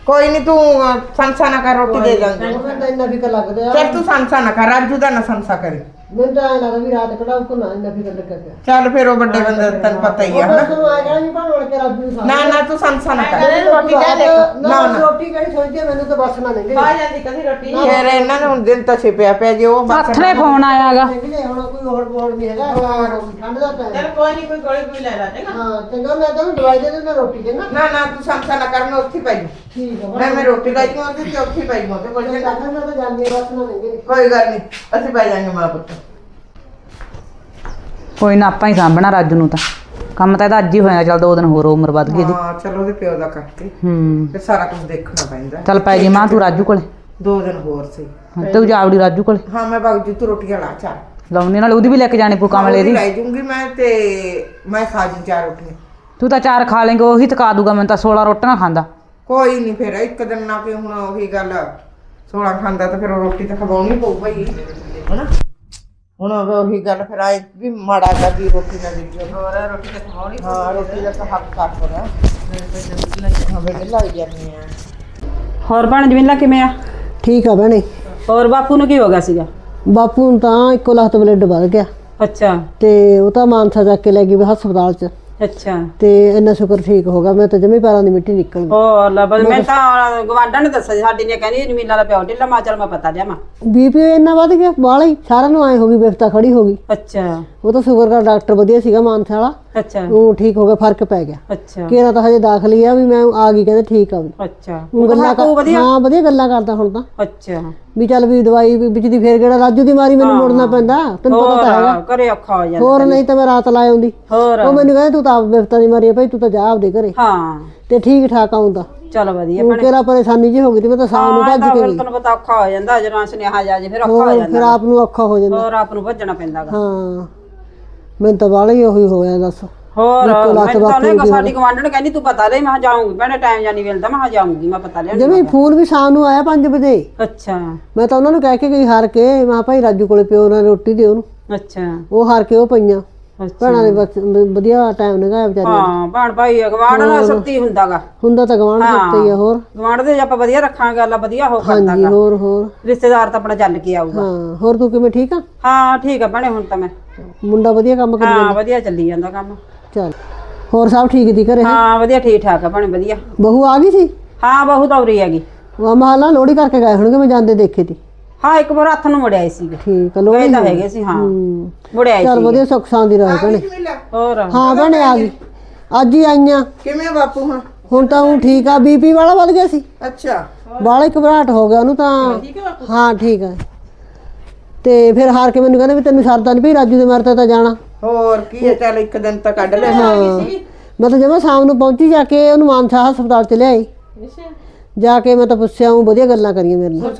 ਕੋਈ ਨਹੀਂ ਤੂੰ ਅਹ, ਸੰਸਾ ਨਾ ਕਰ ਰੋਟੀ ਦੇ ਦਾਂਗੇ। ਮੈਨੂੰ ਤਾਂ ਇੰਨਾ ਫਿਕਰ ਲੱਗਦਾ। ਚੱਲ ਤੂੰ ਸੰਸਾ ਨਾ ਕਰ ਰਾਜੂ ਦਾ ਨਾ ਸੰਸਾ ਕਰੀ। ਮੈਨੂੰ ਤਾਂ ਐਂ ਲੱਗਦਾ ਵੀ ਰਾਤ ਕਢਾਉ ਕੋ ਨਾ ਇੰਨਾ ਫਿਕਰ ਲੱਗਾ ਪਿਆ ਚੱਲ ਫਿਰ ਉਹ ਵੱਡੇ ਬੰਦੇ ਦਾ ਤੈਨੂੰ ਪਤਾ ਹੀ ਉਹ ਆ ਬਸ ਹਨਾ ਤੁਹਾਨੂੰ ਆ ਗਿਆ ਨਹੀਂ ਭਾਣ ਕੇ ਰਾਜੂ ਨੂੰ ਨਾ ਨਾ ਤੂੰ ਸੰਸਾ ਨਾ ਕਰ ਰੋਟੀ ਕਹਿ ਦੇ। ਨਾ ਨਾ। ਰੋਟੀ ਕਿਹੜੀ ਸੋਚਦੀ ਆ, ਮੈਨੂੰ ਤਾਂ ਬਸ ਨਾ ਨਿਕਲੇ ਖਾ ਜਾਂਦੀ ਕਦੀ ਰੋਟੀ ਫਿਰ ਇਹਨਾਂ ਨੇ ਹੁਣ ਦਿਨ ਤਾਂ ਛਿਪਿਆ ਪਿਆ ਜੇ ਉਹ ਬਸ ਹੱਥ ਨੇ ਫੋਨ ਆਇਆਗਾ ਹੁਣ ਕੋਈ ਹੋਰ ਬੋੜ ਨਹੀਂ ਹੈਗਾ ਠੰਡ ਦਾ ਟਾਈਮ ਚਲ ਕੋਈ ਨਹੀਂ ਕੋਈ ਗੋਲੀ ਕੋਈ ਲੈ ਲਾ ਜਾਏਗਾ ਹਾਂ ਚੰਗਾ ਮੈਂ ਤਾਂ ਦਵਾਈ ਦੇ ਦੇ ਮੈਂ ਰੋਟੀ ਦੇਣਾ ਨਾ ਨਾ ਤੂੰ ਸੰਸਾ ਨਾ ਕਰ ਮੈਂ ਉੱਥੇ ਹੀ ਪੈ ਜਾਊਂ। ਠੀਕ ਆ ਮੈਂ ਮੈਂ ਰੋਟੀ ਲੈ ਜੂ ਆਂਦੀ ਤੇ ਉੱਥੇ ਹੀ ਪੈ ਜੂ ਤੇ ਕੋਲ ਮੈਂ ਤਾਂ ਮੈਂ ਤਾਂ ਜਾਂਦੀ ਆ, ਬਸ ਨਾ ਕੋਈ ਗੱਲ ਨਹੀਂ ਅਸੀਂ ਪੈ ਜਾਾਂਗੇ ਮਾਂ ਪੁੱਤ। ਕੋਈ ਨਾ ਆਪਾਂ ਹੀ ਸਾਂਭਣਾ ਰਾਜੂ ਨੂੰ ਤਾਂ। ਕੰਮ ਤਾਂ ਇਹਦਾ ਅੱਜ ਹੀ ਹੋਇਆ ਚੱਲ ਦੋ ਦਿਨ ਹੋਰ ਉਮਰ ਵੱਧ ਗਈ ਦੀ ਹਾਂ ਚਲੋ ਉਹਦੇ ਪਿਓ ਦਾ ਕਰਕੇ ਹੂੰ। ਫਿਰ ਸਾਰਾ ਕੁਝ ਦੇਖਣਾ ਪੈਂਦਾ। ਚੱਲ ਪੈ ਜੀ ਮਾਂ ਤੂੰ ਰਾਜੂ ਕੋਲੇ। ਦੋ ਦਿਨ ਹੋਰ ਸਹੀ ਹਾਂ, ਤੂੰ ਜਾਵੜੀ ਰਾਜੂ ਕੋਲੇ। ਹਾਂ ਮੈਂ ਬਾਗ ਜੀ ਤੂੰ ਰੋਟੀਆਂ ਲਾ ਚਾਰ ਲਾਉਣੀ ਨਾਲ ਉਹਦੀ ਵੀ ਲੈ ਕੇ ਜਾਣੀ ਪੂ ਕਮਲੇ ਦੀ। ਲੈ ਜੂੰਗੀ ਮੈਂ ਤੇ ਮੈਂ ਖਾ ਜੂ ਚਾਰ ਰੋਟੀਆਂ। ਤੂੰ ਤਾਂ ਚਾਰ ਖਾ ਲੇਂਗੇ ਉਹੀ ਥਕਾ ਦੂਗਾ ਮੈਨੂੰ ਤਾਂ 16 ਰੋਟੀਆਂ ਖਾਂਦਾ। ਕੋਈ ਨਹੀਂ ਫਿਰ ਇੱਕ ਦਿਨ ਨਾ ਕਿ ਹੁਣ ਉਹੀ ਗੱਲ 16 ਖਾਂਦਾ ਤਾਂ ਫਿਰ ਰੋਟੀ ਤਾਂ ਖਵਾਉਣੀ ਪਊ ਭਾਈ ਹਨਾ? ਹੁਣ ਉਹ ਉਹੀ ਗੱਲ ਫਿਰ ਆਏ ਵੀ ਮਾੜਾ ਕਰਦੀ ਰੋਟੀ ਨਾ ਦਿੱਤੀ ਹੋਰ ਰੋਟੀ ਤਾਂ ਖਵਾਉਣੀ ਹਾਂ ਰੋਟੀ ਦਾ ਤਾਂ ਹੱਕ ਕਰ ਹੋਣਾ ਹਾਂ। ਬੇਟੇ ਲੱਗ ਜਾਂਦੀ ਆ ਹੋਰ ਭੈਣ ਜਮੀਲਾ ਕਿਵੇਂ ਆ? ਠੀਕ ਆ ਭੈਣੇ। ਹੋਰ ਬਾਪੂ ਨੂੰ ਕੀ ਹੋ ਗਿਆ ਸੀਗਾ? ਬਾਪੂ ਨੂੰ ਤਾਂ ਇੱਕੋ ਲੱਖ ਬਲੱਡ ਵੱਧ ਗਿਆ। ਅੱਛਾ। ਤੇ ਉਹ ਤਾਂ ਮਾਨਸਾ ਜਾ ਕੇ ਲੈ ਗਈ ਵੀ ਹਸਪਤਾਲ 'ਚ। ਅੱਛਾ। ਤੇ ਇੰਨਾ ਸ਼ੁਕਰ ਠੀਕ ਹੋ ਗਿਆ ਮੈਂ ਤਾਂ ਜਮੀ ਪੈਰਾਂ ਦੀ ਮਿੱਟੀ ਨਿਕਲ ਗਈ। ਹੋਰ ਲਾ ਬਸ ਮੈਂ ਤਾਂ ਗਵਾਂਢਾਂ ਨੇ ਦੱਸਿਆ ਸੀ, ਸਾਡੀ ਨੇ ਕਹਿੰਦੀ ਜਮੀਲਾ ਦਾ ਪਿਓ ਢਿੱਲਾ ਮਾ ਚੱਲ ਮੈਂ ਪਤਾ ਲਿਆ ਬੀਪੀ ਇੰਨਾ ਵੱਧ ਗਿਆ ਬਾਲਾ ਹੀ ਸਾਰਿਆਂ ਨੂੰ ਆਏ ਹੋ ਗਈ ਵਿਫਤਾ ਖੜੀ ਹੋ ਗਈ। ਅੱਛਾ। ਉਹ ਤਾਂ ਸ਼ੁਕਰ ਕਰ ਡਾਕਟਰ ਵਧੀਆ ਸੀਗਾ ਮਾਨਸਾ ਵਾਲਾ। ਅੱਛਾ। ਉਹ ਠੀਕ ਹੋ ਗਿਆ ਫ਼ਰਕ ਪੈ ਗਿਆ। ਅੱਛਾ। ਕਿਹੜਾ ਤਾਂ ਹਜੇ ਦਾਖਲ ਹੀ ਆ ਵੀ ਮੈਂ ਆ ਗਈ ਕਹਿੰਦੇ ਠੀਕ ਆ ਵੀ ਅੱਛਾ। ਉਹ ਗੱਲਾਂ ਕਰ ਹਾਂ ਵਧੀਆ ਗੱਲਾਂ ਕਰਦਾ ਹੁਣ ਤਾਂ। ਅੱਛਾ। ਵੀ ਚੱਲ ਵੀ ਦਵਾਈ ਵੀ ਵਿੱਚ ਦੀ ਫੇਰ ਕਿਹੜਾ ਰਾਜੂ ਦੀ ਮਾਰੀ ਮੈਨੂੰ ਮੁੜਨਾ ਪੈਂਦਾ ਤੈਨੂੰ ਪਤਾ ਤਾਂ ਹੈਗਾ। ਹੋਰ ਘਰੇ ਔਖਾ ਹੋ ਜਾਂਦਾ ਹੋਰ ਨਹੀਂ ਤਾਂ ਮੈਂ ਰਾਤ ਲਾ ਆਉਂਦੀ। ਹੋਰ। ਉਹ ਮੈਨੂੰ ਕਹਿੰਦੇ ਤੂੰ ਤਾਂ ਆਪ ਵਿਫਤਾ ਦੀ ਮਾਰੀ ਆ ਭਾਈ ਤੂੰ ਤਾਂ ਜਾ ਆਪਦੇ ਘਰੇ। ਹਾਂ। ਤੇ ਠੀਕ ਠਾਕ ਆਉਂਦਾ। ਚਲ ਵਧੀਆ ਉਹ ਕਿਹੜਾ ਪਰੇਸ਼ਾਨੀ ਜੀ ਹੋ ਗਈ ਤੇ ਮੈਂ ਤਾਂ ਸ਼ਾਮ ਨੂੰ ਭੱਜ ਕੇ ਗਈ। ਤੈਨੂੰ ਪਤਾ ਔਖਾ ਹੋ ਜਾਂਦਾ ਜਦੋਂ ਸੁਨੇਹਾ ਜਾ ਜੇ ਫਿਰ ਔਖਾ ਹੋ ਜਾਂਦਾ। ਫਿਰ ਆਪ ਨੂੰ ਔਖਾ ਹੋ ਜਾਂਦਾ। ਹੋਰ ਆਪ ਨੂੰ ਭੱਜਣਾ ਪੈਂਦਾ ਗਾ। ਹਾਂ। ਮੈਨੂੰ ਤਾਂ ਬਾਲਾ ਹੀ ਉਹੀ ਹੋਇਆ ਦੱਸ। ਹੋਰ ਮੈਂ ਤਾਂ ਉਹਨੇ ਦੀ ਸਾਡੀ ਗਵਾਂਢਣ ਕਹਿੰਦੀ ਤੂੰ ਪਤਾ ਲੈ ਮੈਂ ਕਿਹਾ ਜਾਊਂਗੀ। ਭੈਣੇ ਟਾਈਮ ਜਾਨੀ ਮਿਲਦਾ ਮੈਂ ਕਿਹਾ ਜਾਊਂਗੀ ਮੈਂ ਪਤਾ ਲਿਆ ਜਿਵੇਂ ਫੋਨ ਵੀ ਸ਼ਾਮ ਨੂੰ ਆਇਆ 5 ਵਜੇ। ਅੱਛਾ। ਮੈਂ ਤਾਂ ਉਹਨਾਂ ਨੂੰ ਕਹਿ ਕੇ ਗਈ ਹਾਰ ਕੇ। ਮੈਂ ਕਿਹਾ ਭਾਈ ਰਾਜੂ ਕੋਲੇ ਪਿਓ ਨਾਲ ਰੋਟੀ ਦੇ ਉਹਨੂੰ। ਅੱਛਾ। ਉਹ ਹਾਰ ਕੇ ਉਹ ਪਈਆਂ। ਭੈਣਾਂ ਦੇ ਬਸ ਵਧੀਆ ਟਾਈਮ ਲੰਘਾਇਆ ਵਿਚਾਰੀ ਹਾਂ ਭੈਣ ਭਾਈ ਗਵਾਂਢ ਨਾਲ ਸੁੱਤੀ ਹੁੰਦਾਗਾ। ਹੁੰਦਾ ਤਾਂ ਗਵਾਂਢ ਹੀ। ਆ ਹੋਰ। ਗਵਾਂਢ ਦੇ ਜੇ ਆਪਾਂ ਵਧੀਆ ਰੱਖਾਂਗੇ ਗੱਲ ਵਧੀਆ ਹੋ ਕਰਦਾ ਹਾਂਜੀ ਹੋਰ ਹੋਰ। ਰਿਸ਼ਤੇਦਾਰ ਤਾਂ ਆਪਣਾ ਚੱਲ ਕੇ ਆਊਗਾ। ਹਾਂ ਹੋਰ ਤੂੰ ਕਿਵੇਂ ਠੀਕ ਆ? ਹਾਂ ਠੀਕ ਆ ਭੈਣੇ ਹੁਣ ਤਾਂ ਮੈਂ। ਮੁੰਡਾ ਵਧੀਆ ਕੰਮ ਕਰੀ ਹਾਂ ਵਧੀਆ ਚੱਲੀ ਜਾਂਦਾ ਕੰਮ। ਚੱਲ ਹੋਰ ਸਭ ਠੀਕ ਦੀ ਘਰੇ ਹਾਂ? ਵਧੀਆ ਠੀਕ ਠਾਕ ਆ ਭੈਣੇ ਵਧੀਆ। ਬਹੂ ਆ ਗਈ ਸੀ? ਹਾਂ ਬਹੁਤ ਔਰੀ ਹੈਗੀ। ਉਹ ਮਹਲਾ ਲੋੜੀ ਕਰਕੇ ਗਏ ਹੋਣਗੇ ਮੈਂ ਜਾਂਦੇ ਦੇਖੇ ਤੀ। ਹਾਂ ਇੱਕ ਵਾਰ ਹੱਥ ਨੂੰ ਮੁੜਿਆ ਸੀਗੇ ਠੀਕ ਆ ਗਏ ਤਾਂ ਹੈਗੇ ਸੀ ਹਾਂ। ਹੂੰ। ਮੁੜਿਆ ਚੱਲ ਸੀ। ਵਧੀਆ ਸੁੱਖ ਸ਼ਾਂਤੀ ਰਹੇ ਭੈਣੇ। ਹੋਰ? ਹਾਂ ਭੈਣੇ ਆ ਗਈ। ਅੱਜ ਹੀ ਆਈਆਂ। ਕਿਵੇਂ ਬਾਪੂ ਹੁਣ? ਹੁਣ ਤਾਂ ਉਹ ਠੀਕ ਆ ਬੀਪੀ ਵਾਲਾ ਵੱਧ ਗਿਆ ਸੀ। ਅੱਛਾ। ਬਾਲਾ ਹੀ ਘਬਰਾਹਟ ਹੋ ਗਿਆ ਉਹਨੂੰ ਤਾਂ। ਹਾਂ ਠੀਕ ਆ। ਤੇ ਫਿਰ ਹਾਰ ਕੇ ਮੈਨੂੰ ਕਹਿੰਦੇ ਵੀ ਤੈਨੂੰ ਸਰਦਾ ਨਹੀਂ ਵੀ ਰਾਜੂ ਦੇ ਮਰਤੇ ਤਾਂ ਜਾਣਾ। ਹੋਰ ਕੀ ਹੈ ਚੱਲ ਇੱਕ ਦਿਨ ਤਾਂ ਕੱਢ ਲੈ। ਹਾਂ। ਮੈਂ ਤਾਂ ਜਮਾ ਸ਼ਾਮ ਨੂੰ ਪਹੁੰਚੀ ਜਾ ਕੇ ਉਹਨੂੰ ਮਾਨਸਾ ਹਸਪਤਾਲ ਚ ਲਿਆਈ। ਜਾ ਕੇ ਮੈਂ ਤਾਂ ਪੁੱਛਿਆ ਉਹ ਵਧੀਆ ਗੱਲਾਂ ਕਰੀਆਂ ਮੇਰੇ ਨਾਲ।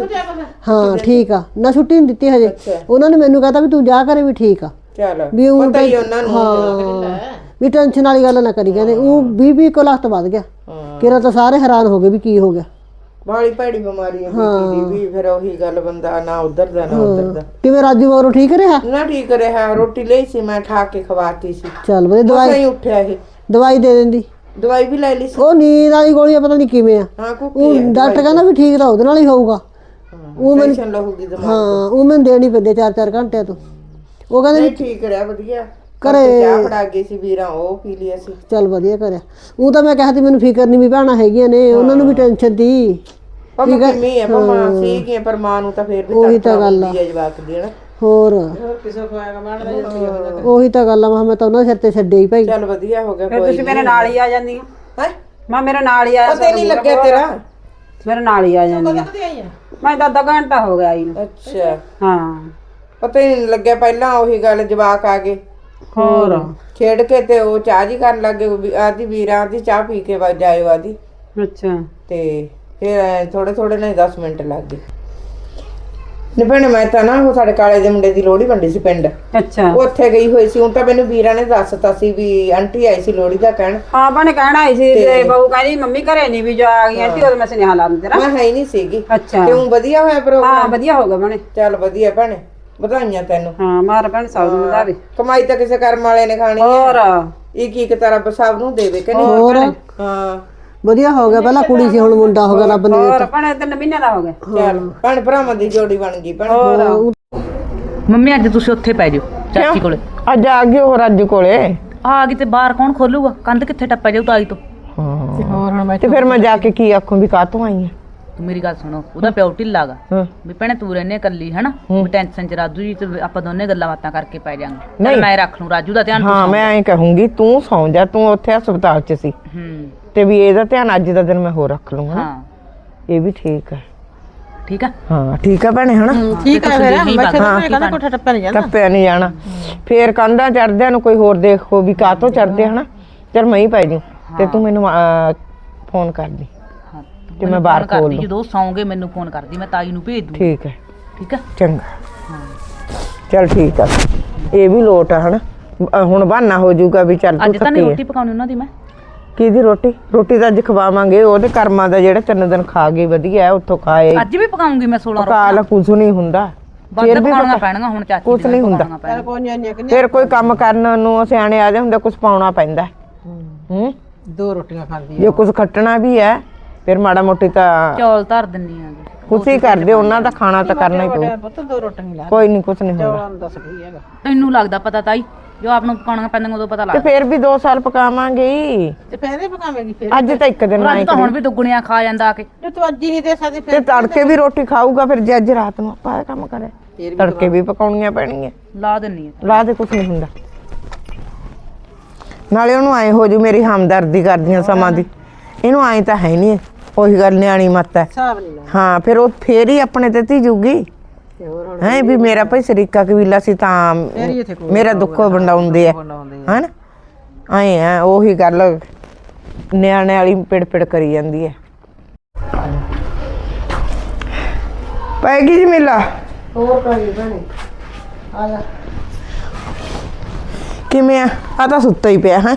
ਹਾਂ ਠੀਕ ਆ। ਨਾ ਛੁੱਟੀ ਨਹੀਂ ਦਿੱਤੀ ਹਜੇ। ਉਹਨਾਂ ਨੇ ਮੈਨੂੰ ਕਹਤਾ ਵੀ ਤੂੰ ਜਾ ਕਰੇ ਵੀ ਠੀਕ ਆ। ਚੱਲ ਵੀ ਉਹ ਪਤਾ ਹੀ ਉਹਨਾਂ ਨੂੰ ਹਾਂ। ਵੀ ਟੈਨਸ਼ਨ ਵਾਲੀ ਗੱਲ ਨਾ ਕਰੀ ਕਹਿੰਦੇ ਉਹ 20 20 ਕੋਲ ਹੱਥ ਵੱਧ ਗਿਆ। ਕਿਰਾ ਤਾਂ ਸਾਰੇ ਹੈਰਾਨ ਹੋ ਗਏ ਵੀ ਕੀ ਹੋ ਗਿਆ। ਬਾਲੀ ਭੈੜੀ ਬਿਮਾਰੀ ਹੈ। ਬੀਪੀ ਦੀ ਵੀ ਫਿਰ ਉਹੀ ਗੱਲ ਬੰਦਾ ਨਾ ਉਧਰ ਦਾ ਨਾ ਉਧਰ ਦਾ। ਕਿਵੇਂ ਰਾਜੂ ਮਗਰੋਂ ਠੀਕ ਰਿਹਾ? ਨਾ ਠੀਕ ਰਿਹਾ ਰੋਟੀ ਲਈ ਸੀ ਮੈਂ ਖਾ ਕੇ ਖਵਾਤੀ ਸੀ। ਚੱਲ ਵਧੀਆ ਦਵਾਈ ਦਵਾਈ ਉੱਠਿਆ ਇਹ ਦਵਾਈ ਦੇ ਦਿੰਦੀ। ਦਵਾਈ ਵੀ ਲੈ ਲਈ ਸੀ। ਉਹ ਨੀਂਦ ਵਾਲੀ ਗੋਲੀ ਆ, ਪਤਾ ਨਹੀਂ ਕਿਵੇਂ ਆ। ਹਾਂ ਕੁੱਕੀ ਉਹ ਡਾਕਟਰ ਕਹਿੰਦਾ ਵੀ ਠੀਕ ਤਾਂ ਉਹਦੇ ਨਾਲ ਹੀ ਹੋਊਗਾ। ਉਹ ਮੈਨੂੰ ਟੈਨਸ਼ਨ ਲਹੂਗੀ ਦਿਮਾਗ ਹਾਂ ਉਹ ਮੈਨੂੰ ਦੇਣੀ ਪੈਂਦੀ 4-4 ਘੰਟਿਆਂ ਤੋਂ। ਉਹ ਕਹਿੰਦੇ ਨਹੀਂ ਠੀਕ ਰਿਹਾ ਵਧੀਆ। ਘਰੇ- ਚਾਹ ਫੜਾ ਗਈ ਸੀ ਵੀਰਾਂ ਉਹ ਪੀ ਲਈ ਅਸੀਂ ਚੱਲ ਵਧੀਆ ਕਰਿਆ। ਉਹ ਤਾਂ ਮੈਂ ਕਿਹਾ ਸੀ ਮੈਨੂੰ ਫਿਕਰ ਨਹੀਂ ਵੀ ਭੈਣਾਂ ਹੈਗੀਆਂ ਨੇ ਉਹਨਾਂ ਨੂੰ ਵੀ ਟੈਨਸ਼ਨ ਦੀ ਪਰ ਕਿੰਨੀ ਹੈ ਮਾਂ ਸੀਗੀਆਂ ਪਰ ਮਾਂ ਨੂੰ ਤਾਂ ਫੇਰ ਵੀ ਉਹੀ ਤਾਂ ਗੱਲ ਆ। ਹੁੰਦੀ ਹੈ ਜਵਾਕ ਦੀ ਹੋਰ। ਕਿਸੇ ਮਾਣ ਦਾ ਉਹੀ ਤਾਂ ਗੱਲ ਆ ਮੈਂ ਕਿਹਾ ਮੈਂ ਤਾਂ ਉਹਨਾਂ ਸਿਰ ਤੇ ਛੱਡੇ ਹੀ ਭਾਈ। ਚੱਲ ਵਧੀਆ ਹੋ ਗਿਆ ਫਿਰ ਕੋਈ ਤੁਸੀਂ ਮੇਰੇ ਨਾਲ ਹੀ ਆ ਜਾਂਦੀਆਂ ਹੈ। ਮੈਂ ਮੇਰੇ ਨਾਲ ਹੀ ਆਇਆ ਪਤਾ ਨਹੀਂ ਲੱਗਿਆ ਤੇਰਾ। ਮੇਰੇ ਨਾਲ ਹੀ ਆ ਜਾਂਦੀਆਂ ਕਦੇ ਆਈ ਆ? ਮੈਂ ਤਾਂ ਅੱਧਾ ਘੰਟਾ ਹੋ ਗਿਆ ਆਈ ਨੂੰ। ਅੱਛਾ। ਹਾਂ। ਪਤਾ ਹੀ ਨਹੀਂ ਲੱਗਿਆ ਪਹਿਲਾਂ ਉਹੀ ਗੱਲ ਜਵਾਕ ਆ ਗਏ। ਹੋਰ। ਖੇਡ ਕੇ ਤੇ ਉਹ ਚਾਹ ਜੀ ਕਰਨ ਲੱਗੇ ਵੀ ਆਦੀ ਵੀਰਾਂ ਦੀ ਚਾਹ ਪੀ ਕੇ ਵਾ ਜਾਇਓ ਆਦੀ। ਅੱਛਾ। ਤੇ ਫਿਰ ਥੋੜੇ ਥੋੜੇ ਨਾਲ 10 ਮਿੰਟ ਲੱਗ ਗਏ। ਨੇ ਭੈਣੇ ਮੈਂ ਤਾਂ ਨਾ ਉਹ ਸਾਡੇ ਕਾਲੇ ਦੇ ਮੁੰਡੇ ਦੀ ਲੋਹੜੀ ਵੰਡੀ ਸੀ ਪਿੰਡ। ਅੱਛਾ। ਉੱਥੇ ਗਈ ਹੋਈ ਸੀ ਹੁਣ ਤਾਂ ਮੈਨੂੰ ਵੀਰਾਂ ਨੇ ਦੱਸਤਾ ਸੀ ਵੀ ਆਂਟੀ ਆਈ ਸੀ ਲੋਹੜੀ ਦਾ ਕਹਿਣ। ਹਾਂ ਬਣੇ ਕਹਿਣਾ ਆਈ ਸੀ ਤੇ ਬਹੂ ਕਹਿੰਦੀ ਮੰਮੀ ਘਰੇ ਨਹੀਂ ਵੀ ਜਾ ਆ ਗਈ ਆਂਟੀ ਉਹ ਮੈਂ ਸੁਨੇਹਾ ਲਾ ਦਿੰਦੇ ਮੈਂ ਹੈ ਹੀ ਨਹੀਂ ਸੀਗੀ। ਅੱਛਾ। ਉਹ ਵਧੀਆ ਹੋਇਆ ਹਾਂ ਪ੍ਰੋਗਰਾਮ ਵਧੀਆ ਹੋ ਗਿਆ ਬਣੇ ਚੱਲ ਵਧੀਆ ਭੈਣੇ ਵਧਾਈਆਂ ਤੈਨੂੰ। ਹਾਂ ਮਾਰ ਭੈਣ ਸੌ ਨੂੰ ਵਧਾਵੇ ਕਮਾਈ ਤਾਂ ਕਿਸੇ ਕਰਮ ਵਾਲੇ ਨੇ ਖਾਣੀ ਹੈ ਹੋਰ। ਇੱਕ ਇੱਕ ਤਰ੍ਹਾਂ ਸਭ ਨੂੰ ਦੇਵੇ ਕਿ ਨਹੀਂ? ਹੋਰ। ਹਾਂ। ਵਧੀਆ ਹੋ ਗਿਆ ਪਹਿਲਾਂ ਕੁੜੀ ਸੀ ਹੁਣ ਮੁੰਡਾ ਹੋ ਗਿਆ ਰੱਬ ਨੇ ਹੋਰ ਭੈਣੇ ਤਿੰਨ ਮਹੀਨੇ ਦਾ ਹੋ ਗਿਆ। ਚੱਲ। ਭੈਣ ਭਰਾਵਾਂ ਦੀ ਜੋੜੀ ਬਣ ਗਈ ਭੈਣ। ਮੰਮੀ ਅੱਜ ਤੁਸੀਂ ਉੱਥੇ ਪੈ ਜਾਓ ਚਾਚੀ ਕੋਲੇ। ਅੱਜ ਆ ਗਏ ਹੋਰ ਅੱਜ ਕੋਲੇ। ਆ ਗਈ ਤੇ ਬਾਹਰ ਕੌਣ ਖੋਲੂਗਾ? ਕੰਧ ਕਿੱਥੇ ਟੱਪਿਆ ਜਾਊ ਤਾਈ ਤੋਂ? ਹੋਰ ਹੁਣ ਮੈਂ ਤੇ ਫਿਰ ਮੈਂ ਜਾ ਕੇ ਕੀ ਆਖੂੰ ਵੀ ਕਾਹਤੋਂ ਆਈ ਆ? ਤੂੰ ਮੇਰੀ ਗੱਲ ਸੁਣੋ ਉਹਦਾ ਪਿਓ ਢਿੱਲਾ ਗਾ। ਹਾਂ। ਵੀ ਭੈਣੇ ਤੂੰ ਰਹਿਨੇ ਕੱਲੀ ਹਨਾ? ਵੀ ਟੈਨਸ਼ਨ ਚ ਰਾਜੂ ਜੀ ਤੇ ਆਪਾਂ ਦੋਨੇ ਗੱਲਾਂ ਬਾਤਾਂ ਕਰਕੇ ਪੈ ਜਾਾਂਗੇ। ਮੈਂ ਰੱਖ ਲੂੰ ਰਾਜੂ ਦਾ ਧਿਆਨ ਹਾਂ ਮੈਂ ਐਂ ਕਹੂੰਗੀ ਤੂੰ ਸੌਂ ਜਾ ਤੂੰ ਉੱਥੇ ਹਸਪਤਾਲ 'ਚ ਸੀ। ਹੂੰ। ਤੇ ਵੀ ਇਹਦਾ ਧਿਆਨ ਅੱਜ ਦਾ ਦਿਨ ਮੈਂ ਹੋਰ ਰੱਖ ਲੂੰਗਾ ਨਾ। ਹਾਂ। ਇਹ ਵੀ ਠੀਕ ਹੈ। ਠੀਕ ਆ? ਹਾਂ ਠੀਕ ਆ ਭੈਣੇ ਹਨਾ? ਠੀਕ ਆ ਫਿਰ ਮੈਂ ਤਾਂ ਕਹਿੰਦਾ ਕੋਠਾ ਟੱਪਿਆ ਨਹੀਂ ਜਾਂਦਾ ਟੱਪਿਆ ਨਹੀਂ ਜਾਣਾ। ਫੇਰ ਕੰਧਾਂ ਚੜਦਿਆਂ ਨੂੰ ਕੋਈ ਹੋਰ ਦੇਖੋ ਵੀ ਕਾਹਤੋਂ ਚੜਦੇ ਹਨਾ? ਚਲ ਮੈਂ ਹੀ ਪੈ ਜੂ। ਤੇ ਤੂੰ ਮੈਨੂੰ ਫੋਨ ਕਰ ਦੀ। ਹਾਂ ਤੇ ਮੈਂ ਬਾਹਰ ਖੋਲ ਕਰਦੀ ਦੂੰ। ਜਦੋਂ ਸੌਂਗੇ ਮੈਨੂੰ ਫੋਨ ਕਰਦੀ ਮੈਂ ਤਾਈ ਨੂੰ ਭੇਜ ਦੂੰ ਠੀਕ ਹੈ। ਠੀਕ ਆ? ਚੰਗਾ। ਚਲ ਠੀਕ ਆ। ਇਹ ਵੀ ਲੋਟ ਆ ਹਨਾ? ਹੁਣ ਬਹਾਨਾ ਹੋ ਜਾਊਗਾ ਵੀ ਚੱਲ ਅੱਜ ਤੂੰ ਤਾਂ ਨਹੀਂ ਥੱਕੀ ਰੋਟੀ ਪਕਾਉਣੀ ਉਹਨਾਂ ਦੀ ਮੈਂ। ਕਿਹਦੀ ਰੋਟੀ? ਰੋਟੀ ਤਾਂ ਅੱਜ ਖਵਾਵਾਂਗੇ ਉਹਦੇ ਕਰਮਾਂ ਦਾ ਜਿਹੜਾ ਤਿੰਨ ਦਿਨ ਖਾ ਗਏ ਵਧੀਆ ਹੈ, ਉੱਥੋਂ ਖਾਏ। ਅੱਜ ਵੀ ਪਕਾਉਂਗੀ ਮੈਂ 16 ਪਕਾ ਲਾ ਕੁਝ ਨਹੀਂ ਹੁੰਦਾ। ਵੱਧ ਪਕਾਉਣੀਆਂ ਪੈਣਗੀਆਂ ਹੁਣ ਚਾਚੀ ਕੁਛ ਨਹੀਂ ਹੁੰਦਾ। ਪੈਣਗੀਆਂ। ਕੋਈ ਨਹੀਂ ਕਿ ਫਿਰ ਕੋਈ ਕੰਮ ਕਰਨ ਨੂੰ ਸਿਆਣੇ ਆ ਹੁੰਦੇ ਕੁਝ ਪਾਉਣਾ ਪੈਂਦਾ। ਹੂੰ। ਦੋ ਰੋਟੀਆਂ ਖਾਂਦੀ ਜੇ ਕੁਝ ਖੱਟਣਾ ਵੀ ਹੈ ਫਿਰ ਮਾੜਾ ਮੋਟੀ ਤਾਂ ਚੌਲ ਧਰ ਦਿੰਨੀ ਆ ਕੁਛ ਹੀ ਕਰਦੇ ਉਹਨਾਂ ਦਾ ਖਾਣਾ ਤਾਂ ਕਰਨਾ ਹੀ ਪਊ। ਆ ਪੁੱਤ ਦੋ ਰੋਟੀਆਂ ਲਾ ਕੋਈ ਨਹੀਂ ਕੁਝ ਨਹੀਂ ਹੁੰਦਾ। ਦੱਸ ਹੈਗਾ। ਤੈਨੂੰ ਲੱਗਦਾ ਪਤਾ ਤਾਈ ਜੋ ਆਪ ਨੂੰ ਪਕਾਉਣੀਆਂ ਪੈਂਦੀਆਂ ਉਦੋਂ ਪਤਾ ਤੇ ਲੱਗਦਾ। ਫਿਰ ਵੀ 2 ਸਾਲ ਪਕਾਵਾਂਗੇ। ਹੀ। ਤੇ ਪਹਿਲੇ ਪਕਾਵੇਂਗੀ ਫਿਰ ਅੱਜ ਤਾਂ ਇੱਕ ਦਿਨ ਨਹੀਂ ਤਾਂ ਹੁਣ ਵੀ ਦੁੱਗਣੀਆਂ ਖਾ ਜਾਂਦਾ ਆ ਕੇ। ਜੇ ਤੂੰ ਅੱਜ ਹੀ ਨਹੀਂ ਦੇ ਸਕਦੀ ਤੇ ਫਿਰ ਤੜਕੇ ਵੀ ਰੋਟੀ ਖਾਊਗਾ ਫਿਰ ਜੇ ਅੱਜ ਰਾਤ ਨੂੰ ਆਪਾਂ ਇਹ ਕੰਮ ਕਰੇ ਤੜਕੇ ਵੀ ਪਕਾਉਣੀਆਂ ਪੈਣਗੀਆਂ। ਲਾ ਦਿੰਨੀ ਆ। ਰਾਹ ਤੇ ਕੁਝ ਨਹੀਂ ਹੁੰਦਾ। ਨਾਲੇ ਉਹਨੂੰ ਐ ਹੋ ਜੂ ਮੇਰੀ ਹਮਦਰਦੀ ਕਰਦੀਆਂ ਸਮਾਂ ਦੀ। ਇਹਨੂੰ ਐ ਤਾਂ ਹੈ ਨਹੀਂ ਉਹੀ ਗੱਲ ਨਿਆਣੀ ਮੱਤ ਹੈ। ਹਿਸਾਬ ਨਹੀਂ ਲਾ ਹਾਂ ਫਿਰ ਉਹ ਫੇਰ ਹੀ ਆਪਣੇ ਤੇ ਧੀ ਜੂਗੀ। ਤੇ ਹੋਰ ਹੁਣ ਹੈ ਵੀ ਮੇਰਾ ਭਾਈ ਸਰੀਕਾ ਕਬੀਲਾ ਸੀ ਤਾਂ ਇੱਥੇ ਕੋਈ ਮੇਰਾ ਦੁੱਖ ਵੰਡਾਉਂਦੇ ਆ। ਹਨ? ਐ ਆ ਉਹੀ ਗੱਲ ਨਿਆਣੇ ਵਾਲੀ ਪਿੜ ਪਿੜ ਕਰੀ ਜਾਂਦੀ ਹੈ ਪੈ ਗਈ ਜੀ ਮੇਲਾ। ਹੋਰ ਭਾਈ ਭੈਣੇ ਆ ਜਾ। ਕਿਵੇਂ ਆ? ਆ ਤਾਂ ਸੁੱਤਾ ਹੀ ਪਿਆ ਹੈ?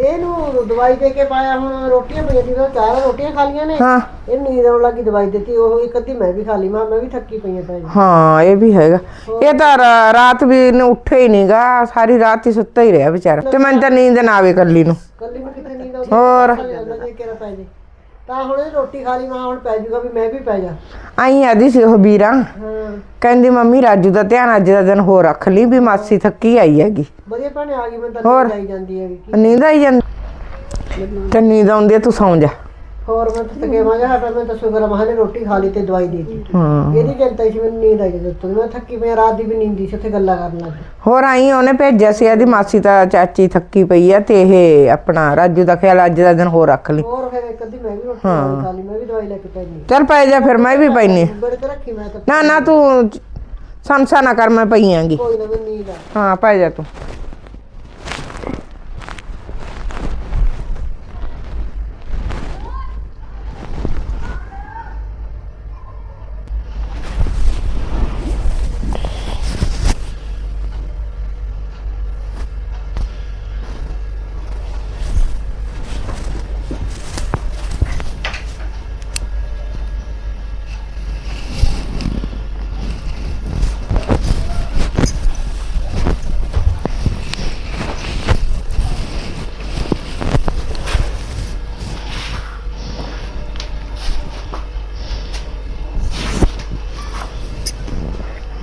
ਇਹਨੂੰ ਦਵਾਈ ਦੇ ਕੇ ਪਾਇਆ ਹੁਣ ਰੋਟੀਆਂ ਪਈਆਂ ਸੀ ਉਹ ਚਾਰ ਰੋਟੀਆਂ ਖਾ ਲੀਆਂ ਨੇ ਹਾਂ। ਇਹਨੂੰ ਨੀਂਦ ਆਉਣ ਲੱਗੀ ਦਵਾਈ ਦਿੱਤੀ ਉਹ ਇੱਕ ਅੱਧੀ ਮੈਂ ਵੀ ਖਾ ਲਈ ਮੈਂ ਮੈਂ ਵੀ ਥੱਕੀ ਪਈ ਆ ਭੈਣ ਹਾਂ ਇਹ ਵੀ ਹੈਗਾ। ਇਹ ਤਾਂ ਰਾ- ਰਾਤ ਵੀ ਇਹਨੇ ਉੱਠਿਆ ਹੀ ਨਹੀਂਗਾ ਸਾਰੀ ਰਾਤ ਹੀ ਸੁੱਤਾ ਹੀ ਰਿਹਾ ਵਿਚਾਰਾ। ਤੇ ਮੈਨੂੰ ਤਾਂ ਨੀਂਦ ਨਾ ਆਵੇ ਕੱਲੀ ਨੂੰ। ਕੱਲੀ ਨੂੰ ਕਿਤੇ ਨੀਂਦ ਆਉਂਦੀ? ਹੋਰ? ਜੇ ਕਿਹੜਾ ਪੈ ਜੇ। ਤਾਂ ਹੁਣ ਇਹ ਰੋਟੀ ਖਾ ਲਈ ਮੈਂ ਹੁਣ ਪੈ ਜਾਊਗਾ ਵੀ ਮੈਂ ਵੀ ਪੈ ਜਾ। ਆਈ ਆਦੀ ਸੀ ਉਹ ਵੀਰਾਂ। ਹਾਂ। ਕਹਿੰਦੀ ਮੰਮੀ ਰਾਜੂ ਦਾ ਧਿਆਨ ਅੱਜ ਦਾ ਦਿਨ ਹੋਰ ਰੱਖ ਲਈ ਵੀ ਮਾਸੀ ਥੱਕੀ ਆਈ ਹੈਗੀ। ਵਧੀਆ ਭੈਣੇ ਆ ਗਈ ਮੈਂ ਤਾਂ ਹੋਰ? ਨੀਂਦ ਆਈ ਜਾਂਦੀ ਹੈਗੀ। ਨੀਂਦ ਆਈ ਜਾਂਦੀ। ਤੇ ਨੀਂਦ ਆਉਂਦੀ ਹੈ ਤੂੰ ਸੌਂ ਜਾ। ਹੋਰ ਮੈਂ ਤਾਂ ਤਕੇ ਮਾਜਾ ਹਟਾ ਮੈਂ ਤਾਂ ਸ਼ੁਕਰ ਆ ਮਹਾਂ ਨੇ ਰੋਟੀ ਖਾ ਲਈ ਤੇ ਦਵਾਈ ਦੇ ਦਿੱਤੀ। ਹਾਂ। ਇਹਦੀ ਚਿੰਤਾ ਸੀ ਮੈਨੂੰ ਨੀਂਦ ਆਈ ਜਦੋਂ ਤੋਂ ਮੈਂ ਥੱਕੀ ਪਈ ਆ, ਰਾਤ ਦੀ ਵੀ ਨੀਂਦ ਸੀ ਉੱਥੇ ਗੱਲਾਂ ਕਰਨ ਲੱਗ ਗਈ। ਹੋਰ ਆਈ ਉਹਨੇ ਭੇਜਿਆ ਸੀ ਇਹਦੀ ਮਾਸੀ ਤਾਂ ਚਾਚੀ ਥੱਕੀ ਪਈ ਆ ਤੇ ਇਹ ਆਪਣਾ ਰਾਜੂ ਦਾ ਖਿਆਲ ਅੱਜ ਦਾ ਦਿਨ ਹੋਰ ਰੱਖ ਲਈ ਹੋਰ ਫਿਰ ਇੱਕ ਅੱਧੀ ਮੈਂ ਵੀ ਰੋਟੀ ਦਵਾਈ ਖਾ ਲਈ ਮੈਂ ਵੀ ਦਵਾਈ ਲੈ ਕੇ ਪੈਣੀ ਚੱਲ ਪੈ ਜਾ ਫਿਰ ਮੈਂ ਵੀ ਪੈਣੀ ਬੜੇ ਤੇ ਰੱਖੀ ਮੈਂ ਤਾਂ ਨਾ ਨਾ ਤੂੰ ਸੰਸਾ ਨਾ ਕਰ ਮੈਂ ਪਈ ਆਂਗੀ। ਕੋਈ ਨਾ ਮੈਨੂੰ ਨੀਂਦ ਆ। ਹਾਂ ਪੈ ਜਾ ਤੂੰ।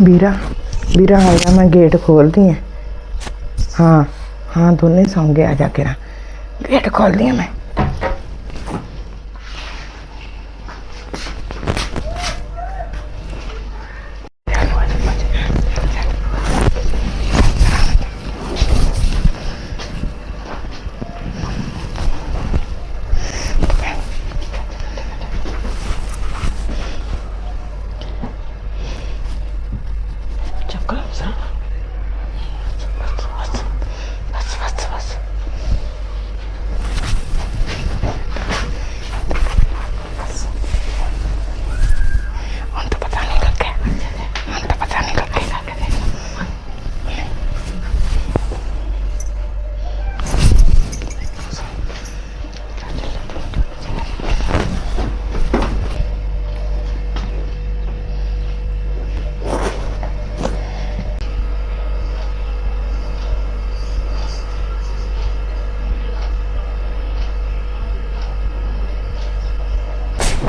ਵੀਰਾ ਵੀਰਾ ਆ ਜਾ ਮੈਂ ਗੇਟ ਖੋਲਦੀ ਆ ਹਾਂ ਹਾਂ, ਦੋਨੇ ਸੌਂ ਗਏ ਆ ਜਾ ਕੇ ਨਾ। ਗੇਟ ਖੋਲਦੀ ਆ ਮੈਂ।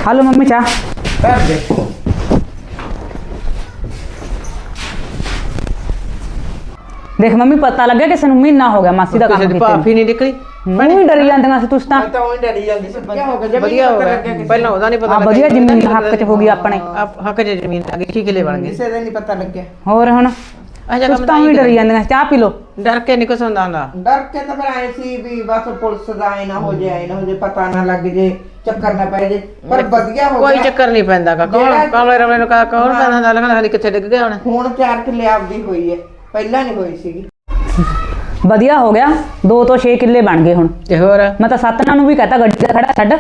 ਹਲੋ ਮੰਮੀ ਚਾਹ ਕਰ ਦੇ ਦੇਖ ਮੰਮੀ ਪਤਾ ਲੱਗਿਆ ਕਿਸੇ ਨੂੰ ਮਹੀਨਾ ਹੋ ਗਿਆ ਮਾਸੀ ਦਾ ਕੰਮ ਕਿਸੇ ਦੀ ਕੀਤੇ ਭਾਫ ਨਹੀਂ ਨਿਕਲੀ ਨੂੰ ਹੀ ਡਰੀ ਜਾਂਦੀਆਂ ਸੀ ਤੁਸੀਂ ਤਾਂ ਮੈਂ ਤਾਂ ਉਹੀ ਡਰੀ ਜਾਂਦੀ ਸੀ ਵਧੀਆ ਹੋ ਗਿਆ ਜਮੀਨ ਵਧੀਆ ਹੋ ਗਿਆ ਪਹਿਲਾਂ ਉਹਦਾ ਨਹੀਂ ਪਤਾ ਆ ਵਧੀਆ ਜ਼ਮੀਨ ਹੱਕ 'ਚ ਹੋ ਗਈ ਆਪਣੇ ਆਪ- ਹੱਕ 'ਚ ਜ਼ਮੀਨ ਆ ਗਈ ਕੀ ਕਿਲੇ ਬਣ ਗਏ ਕਿਸੇ ਦਾ ਨਹੀਂ ਪਤਾ ਲੱਗਿਆ ਹੋਰ ਹੁਣ ਅਜਾ ਤੁਸੀਂ ਤਾਂ ਹੀ ਡਰੀ ਜਾਂਦੀਆਂ ਚਾਹ ਪੀ ਲਓ। ਡਰ ਕੇ ਨਹੀਂ ਕੁਛ ਹੁੰਦਾ ਹੁੰਦਾ। ਡਰ ਕੇ ਤਾਂ ਫਿਰ ਆਏ ਸੀ ਵੀ ਬਸ ਪੁਲਿਸ ਦਾ ਆਏ ਨਾ ਹੋ ਜਾਏ ਆਏ ਨਾ ਹੋ ਜਾਏ ਪਤਾ ਨਾ ਲੱਗ ਜੇ ਚੱਕਰ ਨਾ ਪੈ ਜੇ। ਪਰ ਵਧੀਆ ਹੋ ਕੋਈ ਗਿਆ। ਚੱਕਰ ਨਹੀਂ ਪੈਂਦਾ ਗਾ। ਕੌਣ? ਜਿਹੜਾ- ਕਾਲੇ ਰਮਲੇ ਨੂੰ ਕਾ ਕੌਣ ਪੈਂਦਾ ਹੁੰਦਾ ਲੱਗਦਾ ਹਾਲੇ ਕਿੱਥੇ ਡਿੱਗ ਗਿਆ ਹੁਣ? ਹੁਣ ਚਾਰ ਕਿੱਲੇ ਆਪਦੀ ਹੋਈ ਹੈ ਪਹਿਲਾਂ ਨਹੀਂ ਹੋਈ ਸੀਗੀ। ਵਧੀਆ ਹੋ ਗਿਆ। 2 ਤੋਂ 6 ਕਿੱਲੇ ਬਣ ਗਏ ਹੁਣ। ਤੇ ਹੋਰ? ਮੈਂ ਤਾਂ ਸੱਤਨਾ ਨੂੰ ਵੀ ਕਹਤਾ ਗੱਡੀ ਦਾ ਖੜਾ ਛੱਡ।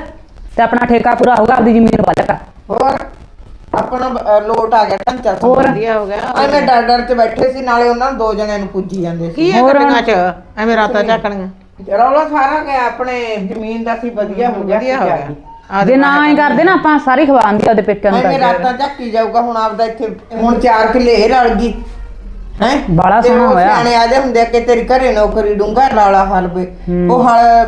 ਤੇ ਆਪਣਾ ਠੇਕਾ ਪੂਰਾ ਹੋਗਾ ਆਪਦੀ ਜ਼ਮੀਨ ਵਾਲਾ ਕਰ। ਹੋਰ? ਆਪਣਾ ਅ, ਲੋਟ ਆ ਗਿਆ ਢਾਂਚਾ ਸਭ? ਵਧੀਆ ਹੋ ਗਿਆ ਐਵੇਂ ਡਰ ਡਰ ਚ ਬੈਠੇ ਸੀ ਨਾਲੇ ਉਹਨਾਂ ਨੂੰ ਦੋ ਜਣਿਆਂ ਨੂੰ ਪੁੱਜੀ ਜਾਂਦੇ ਸੀ। ਕੀ ਹੈ ਚ? ਐਵੇਂ ਰਾਤਾਂ ਝਾਕਣੀਆਂ ਰੌਲਾ ਸਾਰਾ ਗਿਆ ਆਪਣੇ ਜ਼ਮੀਨ ਦਾ ਸੀ ਵਧੀਆ ਹੋ ਗਿਆ ਵਧੀਆ ਹੋ ਗਿਆ ਆ। ਜੇ ਨਾ ਐ ਕਰਦੇ ਨਾ ਆਪਾਂ ਸਾਰੀ ਖਵਾਉਂਦੀ ਉਹਦੇ ਪੇਕਿਆਂ ਨੂੰ ਐਵੇਂ ਤਾਂ ਰਾਤਾਂ ਝੱਕੀ ਜਾਊਗਾ ਹੁਣ ਆਪਦਾ ਇੱਥੇ ਹੁਣ ਚਾਰ ਕਿੱਲੇ ਇਹ ਰਲ ਗਈ। ਹੈ? ਬਾਹਲਾ ਸੋਹਣਾ ਹੋਇਆ। ਸਿਆਣੇ ਆਦੇ ਹੁੰਦੇ ਆ ਕਿ ਤੇਰੀ ਘਰੇ ਨੌਕਰੀ ਡੂੰਗਾ ਲਾਲਾ ਹਲਵੇ ਉਹ ਹਲ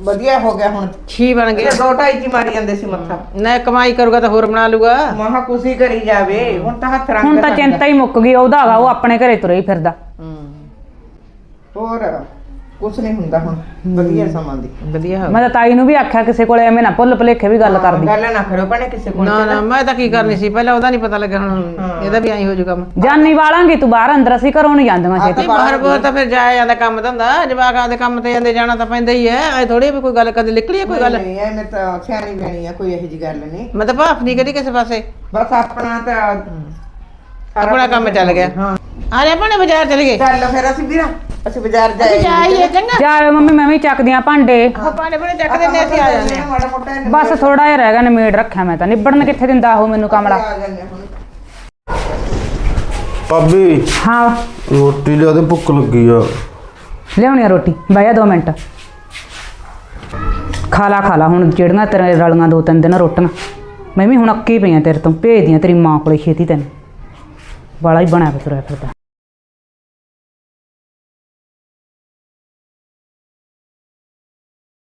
ਵਧੀਆ ਹੋ ਗਿਆ ਹੁਣ। ਛੀ ਬਣ ਗਏ ਇਹ ਦੋ ਢਾਈ ਜੀ ਮਾਰੀ ਜਾਂਦੇ ਸੀ ਮੱਥਾ। ਨਾ ਕਮਾਈ ਕਰੂਗਾ ਤਾਂ ਹੋਰ ਬਣਾ ਲੂਗਾ। ਮਹਾ ਕੁਸੀ ਕਰੀ ਜਾਵੇ। ਹੁਣ ਤਾਂ ਹੱਥ ਰੰਗ ਹੁਣ ਤਾਂ। ਚਿੰਤਾ ਹੀ ਮੁੱਕ ਗਈ ਉਹਦਾ ਹੈਗਾ ਉਹ ਆਪਣੇ ਘਰੇ ਤੁਰੇ ਹੀ ਫਿਰਦਾ। ਹੋਰ? ਕੁਛ ਨਹੀਂ ਹੁੰਦਾ ਹੁਣ ਵਧੀਆ ਸਮਾਂ ਦੀ। ਵਧੀਆ ਮੈਂ ਤਾਂ ਤਾਈ ਨੂੰ ਵੀ ਆਖਿਆ ਕਿਸੇ ਕੋਲੇ ਐਵੇਂ ਨਾ ਭੁੱਲ ਭੁਲੇਖੇ ਵੀ ਗੱਲ ਕਰਦੀ। ਗੱਲ ਨਾ ਕਰੋ ਭਣੇ ਕਿਸੇ ਕੋਲ ਨਾ ਨਾ ਮੈਂ ਤਾਂ ਕੀ ਕਰਨੀ ਸੀ ਪਹਿਲਾਂ ਉਹਦਾ ਨਹੀਂ ਪਤਾ ਲੱਗਿਆ ਹੁਣ ਇਹਦਾ ਵੀ ਐਂ ਹੋ ਜੂ ਕੰਮ। ਜਾਨੀ ਵਾਲਾਂਗੇ ਤੂੰ ਬਾਹਰ ਅੰਦਰ ਅਸੀਂ ਘਰੋਂ ਨਹੀਂ ਜਾਂਦੀਆਂ ਛੇਤੀ। ਬਾਹਰ ਬੋਰ ਤਾਂ ਫਿਰ ਜਾਇਆ ਜਾਂਦਾ ਕੰਮ ਧੰਦਾ ਜਵਾਕ ਆਪਦੇ ਕੰਮ ਤੇ ਜਾਂਦੇ ਜਾਣਾ ਤਾਂ ਪੈਂਦਾ ਹੀ ਐ ਐ ਥੋੜੀ ਵੀ ਕੋਈ ਗੱਲ ਕਦੇ ਨਿਕਲੀ ਐ ਕੋਈ ਗੱਲ? ਨਹੀਂ ਐਵੇਂ ਤਾਂ ਸਿਆਣੀ ਬਣੀ ਆ ਕੋਈ ਇਹੋ ਜੀ ਗੱਲ ਨਹੀਂ। ਮੈਂ ਤਾਂ ਭਾਫ ਨਹੀਂ ਕਰੀ ਕਿਸੇ ਪਾਸੇ। ਬਸ ਆਪਣਾ ਤਾਂ ਆਪਣਾ ਕੰਮ ਚੱਲ ਗਿਆ। ਹਾਂ। ਆ ਜਾ ਆਪਣੇ ਬਾਜ਼ਾਰ ਚਲੇ ਗਏ। ਚੱਲ ਫਿਰ ਅਸੀਂ ਵੀਰਾ ਅਸੀਂ ਬਾਜ਼ਾਰ ਜਾਏ ਜਾਈਏ ਚੰਗਾ। ਜਾ ਮੰਮੀ ਮੈਂ ਵੀ ਚੱਕਦੀਆਂ ਭਾਂਡੇ। ਪਾਣੇ ਬਣੇ ਚੱਕ ਦਿੰਦੇ ਅਸੀਂ ਆ ਜਾਂਦੇ ਮਾੜਾ ਮੋਟਾ ਇਹਨੂੰ ਬਸ ਥੋੜਾ ਜਿਹਾ ਰਹਿ ਗਿਆ ਨਿਮੇੜ ਰੱਖਿਆ ਮੈਂ ਤਾਂ। ਨਿਬੜਨ ਕਿੱਥੇ ਦਿੰਦਾ ਉਹ ਮੈਨੂੰ ਕਮਲਾ? ਆ ਜਾਂਦੇ ਹੁਣ। ਭਾਬੀ ਹਾਂ। ਰੋਟੀ ਲਿਆ ਦੇ ਭੁੱਖ ਲੱਗੀ ਆ। ਲਿਆਉਣੀ ਆ ਰੋਟੀ। ਬਹਿ ਜਾ ਦੋ ਮਿੰਟ। ਖਾ ਲਾ ਖਾ ਲਾ। ਹੁਣ ਜਿਹੜੀਆਂ ਤੇਰੇ ਰਲੀਆਂ ਦੋ ਤਿੰਨ ਦਿਨ ਰੋਟੀਆਂ। ਮੈਂ ਵੀ ਹੁਣ ਅੱਕੀ ਪਈਆਂ ਤੇਰੇ ਤੋਂ। ਭੇਜਦੀਆਂ ਤੇਰੀ ਮਾਂ ਕੋਲੇ ਛੇਤੀ ਤੈਨੂੰ। ਬਾਲਾ ਹੀ ਬਣਿਆ ਪਿਆ ਤੁਰਿਆ ਫਿਰਦਾ।